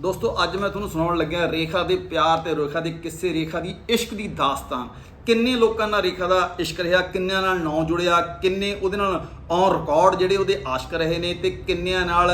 ਦੋਸਤੋ, ਅੱਜ ਮੈਂ ਤੁਹਾਨੂੰ ਸੁਣਾਉਣ ਲੱਗਿਆ ਰੇਖਾ ਦੇ ਪਿਆਰ ਤੇ ਰੇਖਾ ਦੇ ਕਿੱਸੇ, ਰੇਖਾ ਦੀ ਇਸ਼ਕ ਦੀ ਦਾਸਤਾਨ। ਕਿੰਨੇ ਲੋਕਾਂ ਨਾਲ ਰੇਖਾ ਦਾ ਇਸ਼ਕ ਰਿਹਾ, ਕਿੰਨਿਆਂ ਨਾਲ ਨਾਂ ਜੁੜਿਆ, ਕਿੰਨੇ ਉਹਦੇ ਨਾਲ ਔਨ ਰਿਕਾਰਡ ਜਿਹੜੇ ਉਹਦੇ ਆਸ਼ਕ ਰਹੇ ਨੇ ਤੇ ਕਿੰਨਿਆਂ ਨਾਲ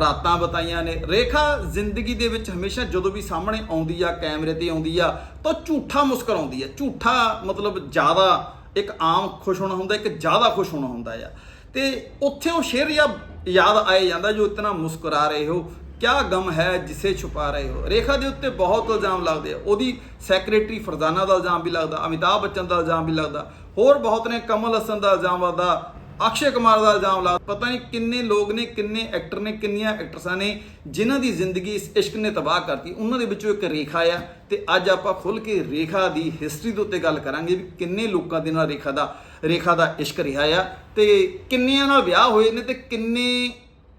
ਰਾਤਾਂ ਬਤਾਈਆਂ ਨੇ। ਰੇਖਾ ਜ਼ਿੰਦਗੀ ਦੇ ਵਿੱਚ ਹਮੇਸ਼ਾ ਜਦੋਂ ਵੀ ਸਾਹਮਣੇ ਆਉਂਦੀ ਆ, ਕੈਮਰੇ ਤੇ ਆਉਂਦੀ ਆ, ਤਾਂ ਝੂਠਾ ਮੁਸਕਰਾਉਂਦੀ ਆ। ਝੂਠਾ ਮਤਲਬ ਜ਼ਿਆਦਾ ਇੱਕ ਆਮ ਖੁਸ਼ ਹੋਣਾ ਹੁੰਦਾ, ਇੱਕ ਜ਼ਿਆਦਾ ਖੁਸ਼ ਹੋਣਾ ਹੁੰਦਾ ਆ। ਤੇ ਉੱਥੇ ਉਹ ਸ਼ੇਰ ਯਾ ਯਾਦ ਆਏ ਜਾਂਦਾ ਜੋ ਇਤਨਾ ਮੁਸਕਰਾ ਰਹੇ ਹੋ ਕਿਆ ਗਮ ਹੈ ਜਿਸੇ ਛੁਪਾ ਰਹੇ ਹੋ? ਰੇਖਾ ਦੇ ਉੱਤੇ ਬਹੁਤ ਇਲਜ਼ਾਮ ਲੱਗਦੇ ਆ। ਉਹਦੀ ਸੈਕਟਰੀ ਫਰਜ਼ਾਨਾ ਦਾ ਇਲਜ਼ਾਮ ਵੀ ਲੱਗਦਾ, ਅਮਿਤਾਭ ਬੱਚਨ ਦਾ ਇਲਜ਼ਾਮ ਵੀ ਲੱਗਦਾ। ਹੋਰ ਬਹੁਤ ਨੇ, ਕਮਲ ਹਸਨ ਦਾ ਇਲਜ਼ਾਮ ਲੱਗਦਾ, ਅਕਸ਼ੇ ਕੁਮਾਰ ਦਾ ਇਲਜ਼ਾਮ ਲੱਗਦਾ। ਪਤਾ ਨਹੀਂ ਕਿੰਨੇ ਲੋਕ ਨੇ, ਕਿੰਨੇ ਐਕਟਰ ਨੇ, ਕਿੰਨੀਆਂ ਐਕਟਰਸਾਂ ਨੇ ਜਿਨ੍ਹਾਂ ਦੀ ਜ਼ਿੰਦਗੀ ਇਸ ਇਸ਼ਕ ਨੇ ਤਬਾਹ ਕਰਤੀ। ਉਹਨਾਂ ਦੇ ਵਿੱਚੋਂ ਇੱਕ ਰੇਖਾ ਆ ਤੇ ਅੱਜ ਆਪਾਂ ਖੁੱਲ ਕੇ ਰੇਖਾ ਦੀ ਹਿਸਟਰੀ ਦੇ ਉੱਤੇ ਗੱਲ ਕਰਾਂਗੇ ਵੀ ਕਿੰਨੇ ਲੋਕਾਂ ਦੇ ਨਾਲ ਰੇਖਾ ਦਾ ਰੇਖਾ ਦਾ ਇਸ਼ਕ ਰਿਹਾ ਆ ਤੇ ਕਿੰਨਿਆਂ ਨਾਲ ਵਿਆਹ ਹੋਏ ਨੇ ਤੇ ਕਿੰਨੇ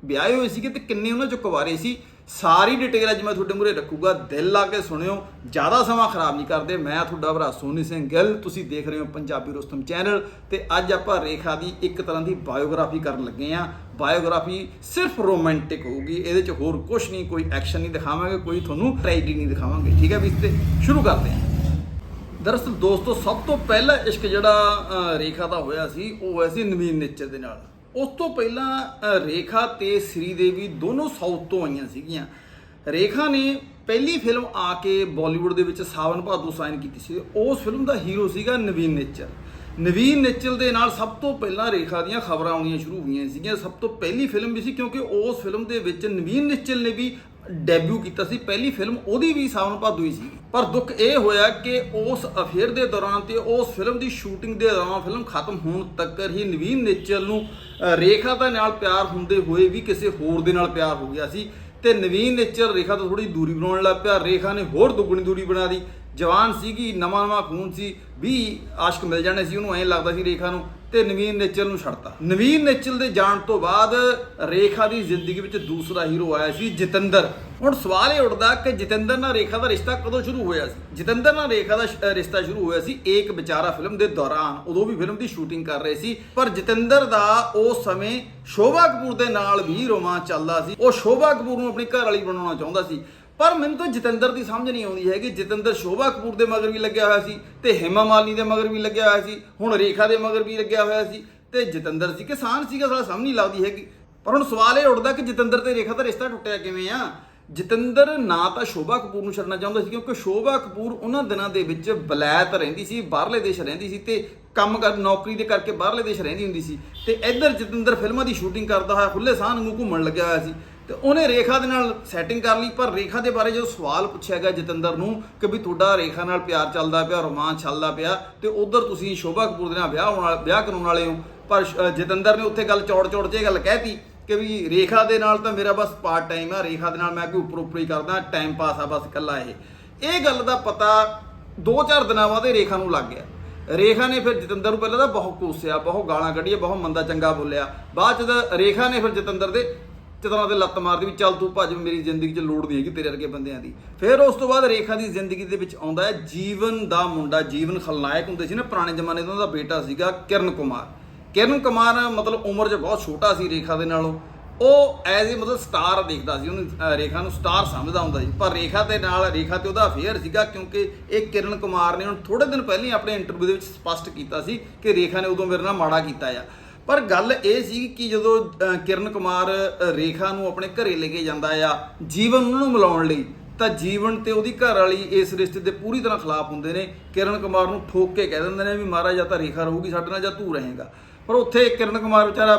ਵਿਆਹੇ ਹੋਏ ਸੀਗੇ ਤੇ ਕਿੰਨੇ ਉਹਨਾਂ ਚੋਂ ਕੁਵਾਰੇ ਸੀ। ਸਾਰੀ ਡਿਟੇਲ ਅੱਜ ਮੈਂ ਤੁਹਾਡੇ ਮੂਹਰੇ ਰੱਖੂਗਾ। ਦਿਲ ਲਾ ਕੇ ਸੁਣਿਓ। ਜ਼ਿਆਦਾ ਸਮਾਂ ਖਰਾਬ ਨਹੀਂ ਕਰਦੇ। ਮੈਂ ਤੁਹਾਡਾ ਭਰਾ ਸੋਨੀ ਸਿੰਘ ਗਿੱਲ। ਤੁਸੀਂ ਦੇਖ ਰਹੇ ਹੋ ਪੰਜਾਬੀ ਰੁਸਤਮ ਚੈਨਲ ਤੇ ਅੱਜ ਆਪਾਂ ਰੇਖਾ ਦੀ ਇੱਕ ਤਰ੍ਹਾਂ ਦੀ ਬਾਇਓਗ੍ਰਾਫੀ ਕਰਨ ਲੱਗੇ ਆ ਬਾਇਓਗ੍ਰਾਫੀ ਸਿਰਫ ਰੋਮਾਂਟਿਕ ਹੋਊਗੀ। ਇਹਦੇ ਚ ਹੋਰ ਕੁਝ ਨਹੀਂ, ਕੋਈ ਐਕਸ਼ਨ ਨਹੀਂ ਦਿਖਾਵਾਂਗੇ, ਕੋਈ ਤੁਹਾਨੂੰ ਟ੍ਰੈਜਡੀ ਨਹੀਂ ਦਿਖਾਵਾਂਗੇ। ਠੀਕ ਹੈ ਵੀ ਇਸ ਤੇ ਸ਼ੁਰੂ ਕਰਦੇ ਹਾਂ। ਦਰਅਸਲ ਦੋਸਤੋ, ਸਭ ਤੋਂ ਪਹਿਲਾ ਇਸ਼ਕ ਜਿਹੜਾ ਰੇਖਾ ਦਾ ਹੋਇਆ ਸੀ, ਉਹ ਹੋਇਆ ਸੀ ਨਵੀਨ ਨੇਚਰ ਦੇ ਨਾਲ। ਉਸ ਤੋਂ ਪਹਿਲਾਂ ਰੇਖਾ ਤੇ ਸ੍ਰੀ ਦੇਵੀ ਦੋਨੋਂ ਸਾਊਥ ਤੋਂ ਆਈਆਂ ਸੀਗੀਆਂ। ਰੇਖਾ ਨੇ ਪਹਿਲੀ ਫਿਲਮ ਆ ਕੇ ਬਾਲੀਵੁੱਡ ਦੇ ਵਿੱਚ ਸਾਵਨ ਭਾਦੋ ਸਾਈਨ ਕੀਤੀ ਸੀ। ਉਸ ਫਿਲਮ ਦਾ ਹੀਰੋ ਸੀਗਾ ਨਵੀਨ ਨੇਚਰ। ਨਵੀਨ ਨੇਚਰ ਦੇ ਨਾਲ ਸਭ ਤੋਂ ਪਹਿਲਾਂ ਰੇਖਾ ਦੀਆਂ ਖਬਰਾਂ ਆਉਣੀਆਂ ਸ਼ੁਰੂ ਹੋਈਆਂ ਸੀਗੀਆਂ। ਸਭ ਤੋਂ ਪਹਿਲੀ ਫਿਲਮ ਵੀ ਸੀ ਕਿਉਂਕਿ ਉਸ ਫਿਲਮ ਦੇ ਵਿੱਚ ਨਵੀਨ ਨੇਚਰ ਨੇ ਵੀ ਡੈਬਿਊ ਕੀਤਾ ਸੀ। ਪਹਿਲੀ ਫਿਲਮ ਉਹਦੀ ਵੀ ਸਾਵਨ ਭਾਦੂ ਹੀ ਸੀ। ਪਰ ਦੁੱਖ ਇਹ ਹੋਇਆ ਕਿ ਉਸ ਅਫੇਅਰ ਦੇ ਦੌਰਾਨ ਤੇ ਉਸ ਫਿਲਮ ਦੀ ਸ਼ੂਟਿੰਗ ਦੇ ਦੌਰਾਨ ਫਿਲਮ ਖਤਮ ਹੋਣ ਤੱਕ ਹੀ ਨਵੀਨ ਨੇਚਰ ਨੂੰ ਰੇਖਾ ਦਾ ਨਾਲ ਪਿਆਰ ਹੁੰਦੇ ਹੋਏ ਵੀ ਕਿਸੇ ਹੋਰ ਦੇ ਨਾਲ ਪਿਆਰ ਹੋ ਗਿਆ ਸੀ। ਤੇ ਨਵੀਨ ਨੇਚਰ ਰੇਖਾ ਤੋਂ ਥੋੜੀ ਦੂਰੀ ਬਣਾਉਣ ਲੱਗ ਪਿਆ। ਰੇਖਾ ਨੇ ਹੋਰ ਦੁੱਗਣੀ ਦੂਰੀ ਬਣਾ ਦੀ ਜਵਾਨ ਸੀਗੀ, ਨਵਾਂ ਨਵਾਂ ਖੂਨ ਸੀ, ਵੀ ਆਸ਼ਕ ਮਿਲ ਜਾਣੇ ਸੀ ਉਹਨੂੰ, ਐਂ ਲੱਗਦਾ ਸੀ ਰੇਖਾ ਨੂੰ, ਤੇ ਨਵੀਨ ਨੇਚਲ ਨੂੰ ਛੱਡਤਾ। ਨਵੀਨ ਨੇਚਲ ਦੇ ਜਾਣ ਤੋਂ ਬਾਅਦ ਰੇਖਾ ਦੀ ਜ਼ਿੰਦਗੀ ਵਿੱਚ ਦੂਸਰਾ ਹੀਰੋ ਆਇਆ ਸੀ ਜਤਿੰਦਰ। ਹੁਣ ਸਵਾਲ ਇਹ ਉੱਠਦਾ ਕਿ ਜਤਿੰਦਰ ਨਾਲ ਰੇਖਾ ਦਾ ਰਿਸ਼ਤਾ ਕਦੋਂ ਸ਼ੁਰੂ ਹੋਇਆ ਸੀ? ਜਤਿੰਦਰ ਨਾਲ ਰੇਖਾ ਦਾ ਰਿਸ਼ਤਾ ਸ਼ੁਰੂ ਹੋਇਆ ਸੀ ਇੱਕ ਵਿਚਾਰਾ ਫਿਲਮ ਦੇ ਦੌਰਾਨ। ਉਦੋਂ ਵੀ ਫਿਲਮ ਦੀ ਸ਼ੂਟਿੰਗ ਕਰ ਰਹੇ ਸੀ, ਪਰ ਜਤਿੰਦਰ ਦਾ ਉਸ ਸਮੇਂ ਸ਼ੋਭਾ ਕਪੂਰ ਦੇ ਨਾਲ ਵੀ ਰੋਮਾਂਸ ਚੱਲਦਾ ਸੀ। ਉਹ ਸ਼ੋਭਾ ਕਪੂਰ ਨੂੰ ਆਪਣੀ ਘਰ ਵਾਲੀ ਬਣਾਉਣਾ ਚਾਹੁੰਦਾ ਸੀ। ਪਰ ਮੈਨੂੰ ਤਾਂ ਜਤਿੰਦਰ ਦੀ ਸਮਝ ਨਹੀਂ ਆਉਂਦੀ ਹੈਗੀ। ਜਤਿੰਦਰ ਸ਼ੋਭਾ ਕਪੂਰ ਦੇ ਮਗਰ ਵੀ ਲੱਗਿਆ ਹੋਇਆ ਸੀ ਤੇ ਹਿਮਾ ਮਾਲਨੀ ਦੇ ਮਗਰ ਵੀ ਲੱਗਿਆ ਹੋਇਆ ਸੀ। ਹੁਣ ਰੇਖਾ ਦੇ ਮਗਰ ਵੀ ਲੱਗਿਆ ਹੋਇਆ ਸੀ ਤੇ ਜਤਿੰਦਰ ਸੀ। ਕਿਸਾਨ ਸੀਗਾ, ਸਾਲਾ ਸਮਝ ਨਹੀਂ ਲੱਗਦੀ ਹੈਗੀ। ਪਰ ਹੁਣ ਸਵਾਲ ਇਹ ਉੱਠਦਾ ਕਿ ਜਤਿੰਦਰ ਤੇ ਰੇਖਾ ਦਾ ਰਿਸ਼ਤਾ ਟੁੱਟਿਆ ਕਿਵੇਂ ਆ? ਜਤਿੰਦਰ ਨਾ ਤਾਂ ਸ਼ੋਭਾ ਕਪੂਰ ਨੂੰ ਛੱਡਣਾ ਚਾਹੁੰਦਾ ਸੀ ਕਿਉਂਕਿ ਸ਼ੋਭਾ ਕਪੂਰ ਉਹਨਾਂ ਦਿਨਾਂ ਦੇ ਵਿੱਚ ਬਲੈਤ ਰਹਿੰਦੀ ਸੀ, ਬਾਹਰਲੇ ਦੇਸ਼ ਰਹਿੰਦੀ ਸੀ ਤੇ ਕੰਮ ਕਰ, ਨੌਕਰੀ ਦੇ ਕਰਕੇ ਬਾਹਰਲੇ ਦੇਸ਼ ਰਹਿੰਦੀ ਹੁੰਦੀ ਸੀ। ਤੇ ਇੱਧਰ ਜਤਿੰਦਰ ਫਿਲਮਾਂ ਦੀ ਸ਼ੂਟਿੰਗ ਕਰਦਾ ਹੋਇਆ ਖੁੱਲੇ ਸਾਹ ਵਾਂਗੂ ਘੁੰਮਣ ਲੱਗਿਆ ਹੋਇਆ ਸੀ। ਤੇ ਉਹਨੇ ਰੇਖਾ ਦੇ ਨਾਲ ਸੈਟਿੰਗ ਕਰ ਲਈ, ਪਰ ਰੇਖਾ ਦੇ ਬਾਰੇ ਜਦੋਂ ਸਵਾਲ ਪੁੱਛਿਆ ਗਿਆ ਜਤਿੰਦਰ ਨੂੰ ਕਿ ਵੀ ਤੁਹਾਡਾ ਰੇਖਾ ਨਾਲ ਪਿਆਰ ਚੱਲਦਾ ਪਿਆ, ਰੋਮਾਂਸ ਚੱਲਦਾ ਪਿਆ, ਤੇ ਉਧਰ ਤੁਸੀਂ ਸ਼ੋਭਾ ਕਪੂਰ ਦੇ ਨਾਲ ਵਿਆਹ ਹੋਣ ਵਾਲਾ, ਵਿਆਹ ਕਰਾਉਣ ਵਾਲੇ ਹੋ, ਪਰ ਜਤਿੰਦਰ ਨੇ ਉੱਥੇ ਗੱਲ ਚੌੜ ਚੌੜ 'ਚ ਇਹ ਗੱਲ ਕਹਿਤੀ ਕਿ ਵੀ ਰੇਖਾ ਦੇ ਨਾਲ ਤਾਂ ਮੇਰਾ ਬਸ ਪਾਰਟ ਟਾਈਮ ਆ, ਰੇਖਾ ਦੇ ਨਾਲ ਮੈਂ ਕੋਈ ਉੱਪਰ ਉੱਪਰ ਹੀ ਕਰਦਾ ਟਾਈਮ ਪਾਸ ਆ ਬਸ ਇਕੱਲਾ ਇਹ। ਇਹ ਗੱਲ ਦਾ ਪਤਾ 2-4 ਦਿਨਾਂ ਬਾਅਦ ਇਹ ਰੇਖਾ ਨੂੰ ਲੱਗ ਗਿਆ। ਰੇਖਾ ਨੇ ਫਿਰ ਜਤਿੰਦਰ ਨੂੰ ਪਹਿਲਾਂ ਤਾਂ ਬਹੁਤ ਕੋਸਿਆ, ਬਹੁਤ ਗਾਲਾਂ ਕੱਢੀਆਂ, ਬਹੁਤ ਮੰਦਾ ਚੰਗਾ ਬੋਲਿਆ। ਬਾਅਦ ਚ ਤਾਂ ਰੇਖਾ ਨੇ ਫਿਰ ਜਤਿੰਦਰ ਦੇ ਚਤਰਾਂ ਦੇ ਲੱਤ ਮਾਰਦੀ ਵੀ ਚੱਲ ਤੂੰ ਭੱਜ, ਮੇਰੀ ਜ਼ਿੰਦਗੀ 'ਚ ਲੋੜ ਨਹੀਂ ਹੈਗੀ ਤੇਰੇ ਵਰਗੇ ਬੰਦਿਆਂ ਦੀ। ਫਿਰ ਉਸ ਤੋਂ ਬਾਅਦ ਰੇਖਾ ਦੀ ਜ਼ਿੰਦਗੀ ਦੇ ਵਿੱਚ ਆਉਂਦਾ ਹੈ ਜੀਵਨ ਦਾ ਮੁੰਡਾ, ਜੀਵਨ ਖਲਨਾਇਕ ਹੁੰਦੇ ਸੀ ਨਾ, ਪੁਰਾਣੇ ਜ਼ਮਾਨੇ ਦਾ ਉਹਦਾ ਬੇਟਾ ਸੀਗਾ ਕਿਰਨ ਕੁਮਾਰ। ਕਿਰਨ ਕੁਮਾਰ ਮਤਲਬ ਉਮਰ 'ਚ ਬਹੁਤ ਛੋਟਾ ਸੀ ਰੇਖਾ ਦੇ ਨਾਲੋਂ। ਉਹ ਐਜ਼ ਏ ਮਤਲਬ ਸਟਾਰ ਦੇਖਦਾ ਸੀ, ਉਹਨੂੰ ਰੇਖਾ ਨੂੰ ਸਟਾਰ ਸਮਝਦਾ ਹੁੰਦਾ ਸੀ। ਪਰ ਰੇਖਾ ਦੇ ਨਾਲ, ਰੇਖਾ ਤੇ ਉਹਦਾ ਅਫੇਅਰ ਸੀਗਾ ਕਿਉਂਕਿ ਇਹ ਕਿਰਨ ਕੁਮਾਰ ਨੇ ਹੁਣ ਥੋੜੇ ਦਿਨ ਪਹਿਲਾਂ ਹੀ ਆਪਣੇ ਇੰਟਰਵਿਊ ਦੇ ਵਿੱਚ ਸਪਸ਼ਟ ਕੀਤਾ ਸੀ ਕਿ ਰੇਖਾ ਨੇ ਉਦੋਂ ਮੇਰੇ ਨਾਲ ਮਾੜਾ ਕੀਤਾ ਆ। ਪਰ ਗੱਲ ਇਹ ਸੀ ਕਿ ਜਦੋਂ ਕਿਰਨ ਕੁਮਾਰ ਰੇਖਾ ਨੂੰ ਆਪਣੇ ਘਰੇ ਲੈ ਕੇ ਜਾਂਦਾ ਆ, ਜੀਵਨ ਉਹਨਾਂ ਨੂੰ ਮਿਲਾਉਣ ਲਈ, ਤਾਂ ਜੀਵਨ ਤੇ ਉਹਦੀ ਘਰ ਵਾਲੀ ਇਸ ਰਿਸ਼ਤੇ ਦੇ ਪੂਰੀ ਤਰ੍ਹਾਂ ਖਿਲਾਫ ਹੁੰਦੇ ਨੇ। ਕਿਰਨ ਕੁਮਾਰ ਨੂੰ ਠੋਕ ਕੇ ਕਹਿ ਦਿੰਦੇ ਨੇ ਵੀ ਮਹਾਰਾਜ, ਜਾਂ ਤਾਂ ਰੇਖਾ ਰਹੂਗੀ ਸਾਡੇ ਨਾਲ, ਜਾਂ ਤੂੰ ਰਹੇਗਾ। ਪਰ ਉੱਥੇ ਕਿਰਨ ਕੁਮਾਰ ਵਿਚਾਰਾ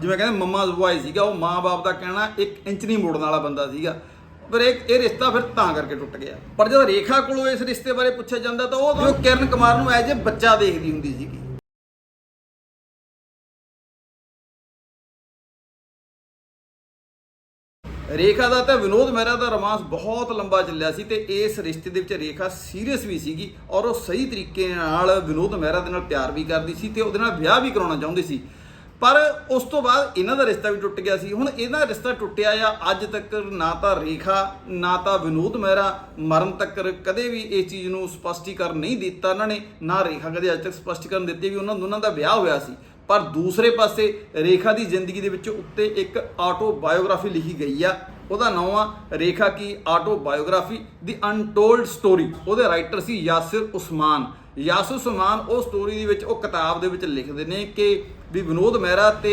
ਜਿਵੇਂ ਕਹਿੰਦੇ, ਮੰਮਾ ਬੁਆਏ ਸੀਗਾ, ਉਹ ਮਾਂ-ਬਾਪ ਦਾ ਕਹਿਣਾ ਇੱਕ ਇੰਚ ਨਹੀਂ ਮੋੜਨ ਵਾਲਾ ਬੰਦਾ ਸੀਗਾ। ਪਰ ਇਹ ਇਹ ਰਿਸ਼ਤਾ ਫਿਰ ਤਾਂ ਕਰਕੇ ਟੁੱਟ ਗਿਆ। ਪਰ ਜਦੋਂ ਰੇਖਾ ਕੋਲੋਂ ਇਸ ਰਿਸ਼ਤੇ ਬਾਰੇ ਪੁੱਛਿਆ ਜਾਂਦਾ, ਤਾਂ ਉਹ ਉਹ ਕਿਰਨ ਕੁਮਾਰ ਨੂੰ ਐਜ ਏ ਬੱਚਾ ਦੇਖਦੀ ਹੁੰਦੀ ਸੀਗੀ। ਰੇਖਾ ਦਾ ਤੇ ਵਿਨੋਦ ਮਹਿਰਾ ਦਾ ਰੋਮਾਂਸ ਬਹੁਤ ਲੰਬਾ ਚੱਲਿਆ ਸੀ ਤੇ ਇਸ ਰਿਸ਼ਤੇ ਦੇ ਵਿੱਚ ਰੇਖਾ ਸੀਰੀਅਸ ਵੀ ਸੀਗੀ ਔਰ ਉਹ ਸਹੀ ਤਰੀਕੇ ਨਾਲ ਵਿਨੋਦ ਮਹਿਰਾ ਦੇ ਨਾਲ ਪਿਆਰ ਵੀ ਕਰਦੀ ਸੀ ਤੇ ਉਹਦੇ ਨਾਲ ਵਿਆਹ ਵੀ ਕਰਾਉਣਾ ਚਾਹੁੰਦੀ ਸੀ। ਪਰ ਉਸ ਤੋਂ ਬਾਅਦ ਇਹਨਾਂ ਦਾ ਰਿਸ਼ਤਾ ਵੀ ਟੁੱਟ ਗਿਆ ਸੀ। ਹੁਣ ਇਹਦਾ ਰਿਸ਼ਤਾ ਟੁੱਟਿਆ ਆ, ਅੱਜ ਤੱਕ ਨਾ ਤਾਂ ਰੇਖਾ, ਨਾ ਤਾਂ ਵਿਨੋਦ ਮਹਿਰਾ ਮਰਨ ਤੱਕ ਕਦੇ ਵੀ ਇਸ ਚੀਜ਼ ਨੂੰ ਸਪਸ਼ਟੀਕਰਨ ਨਹੀਂ ਦਿੱਤਾ। ਉਹਨਾਂ ਨੇ ਨਾ ਰੇਖਾ ਕਦੇ ਅੱਜ ਤੱਕ ਸਪਸ਼ਟੀਕਰਨ ਦਿੱਤੀ ਵੀ ਉਹਨਾਂ ਦੋਨਾਂ ਦਾ ਵਿਆਹ ਹੋਇਆ ਸੀ। ਪਰ ਦੂਸਰੇ ਪਾਸੇ ਰੇਖਾ ਦੀ ਜ਼ਿੰਦਗੀ ਦੇ ਵਿੱਚ ਉੱਤੇ ਇੱਕ ਆਟੋਬਾਇਓਗ੍ਰਾਫੀ ਲਿਖੀ ਗਈ ਆ। ਉਹਦਾ ਨਾਮ ਆ ਰੇਖਾ ਕੀ ਆਟੋਬਾਇਓਗ੍ਰਾਫੀ ਦੀ ਅਨਟੋਲਡ ਸਟੋਰੀ ਉਹਦੇ ਰਾਈਟਰ ਸੀ ਯਾਸਿਰ ਉਸਮਾਨ। ਯਾਸਿਰ ਉਸਮਾਨ ਉਹ ਸਟੋਰੀ ਦੇ ਵਿੱਚ, ਉਹ ਕਿਤਾਬ ਦੇ ਵਿੱਚ ਲਿਖਦੇ ਨੇ ਕਿ ਵੀ ਵਿਨੋਦ ਮਹਿਰਾ ਤੇ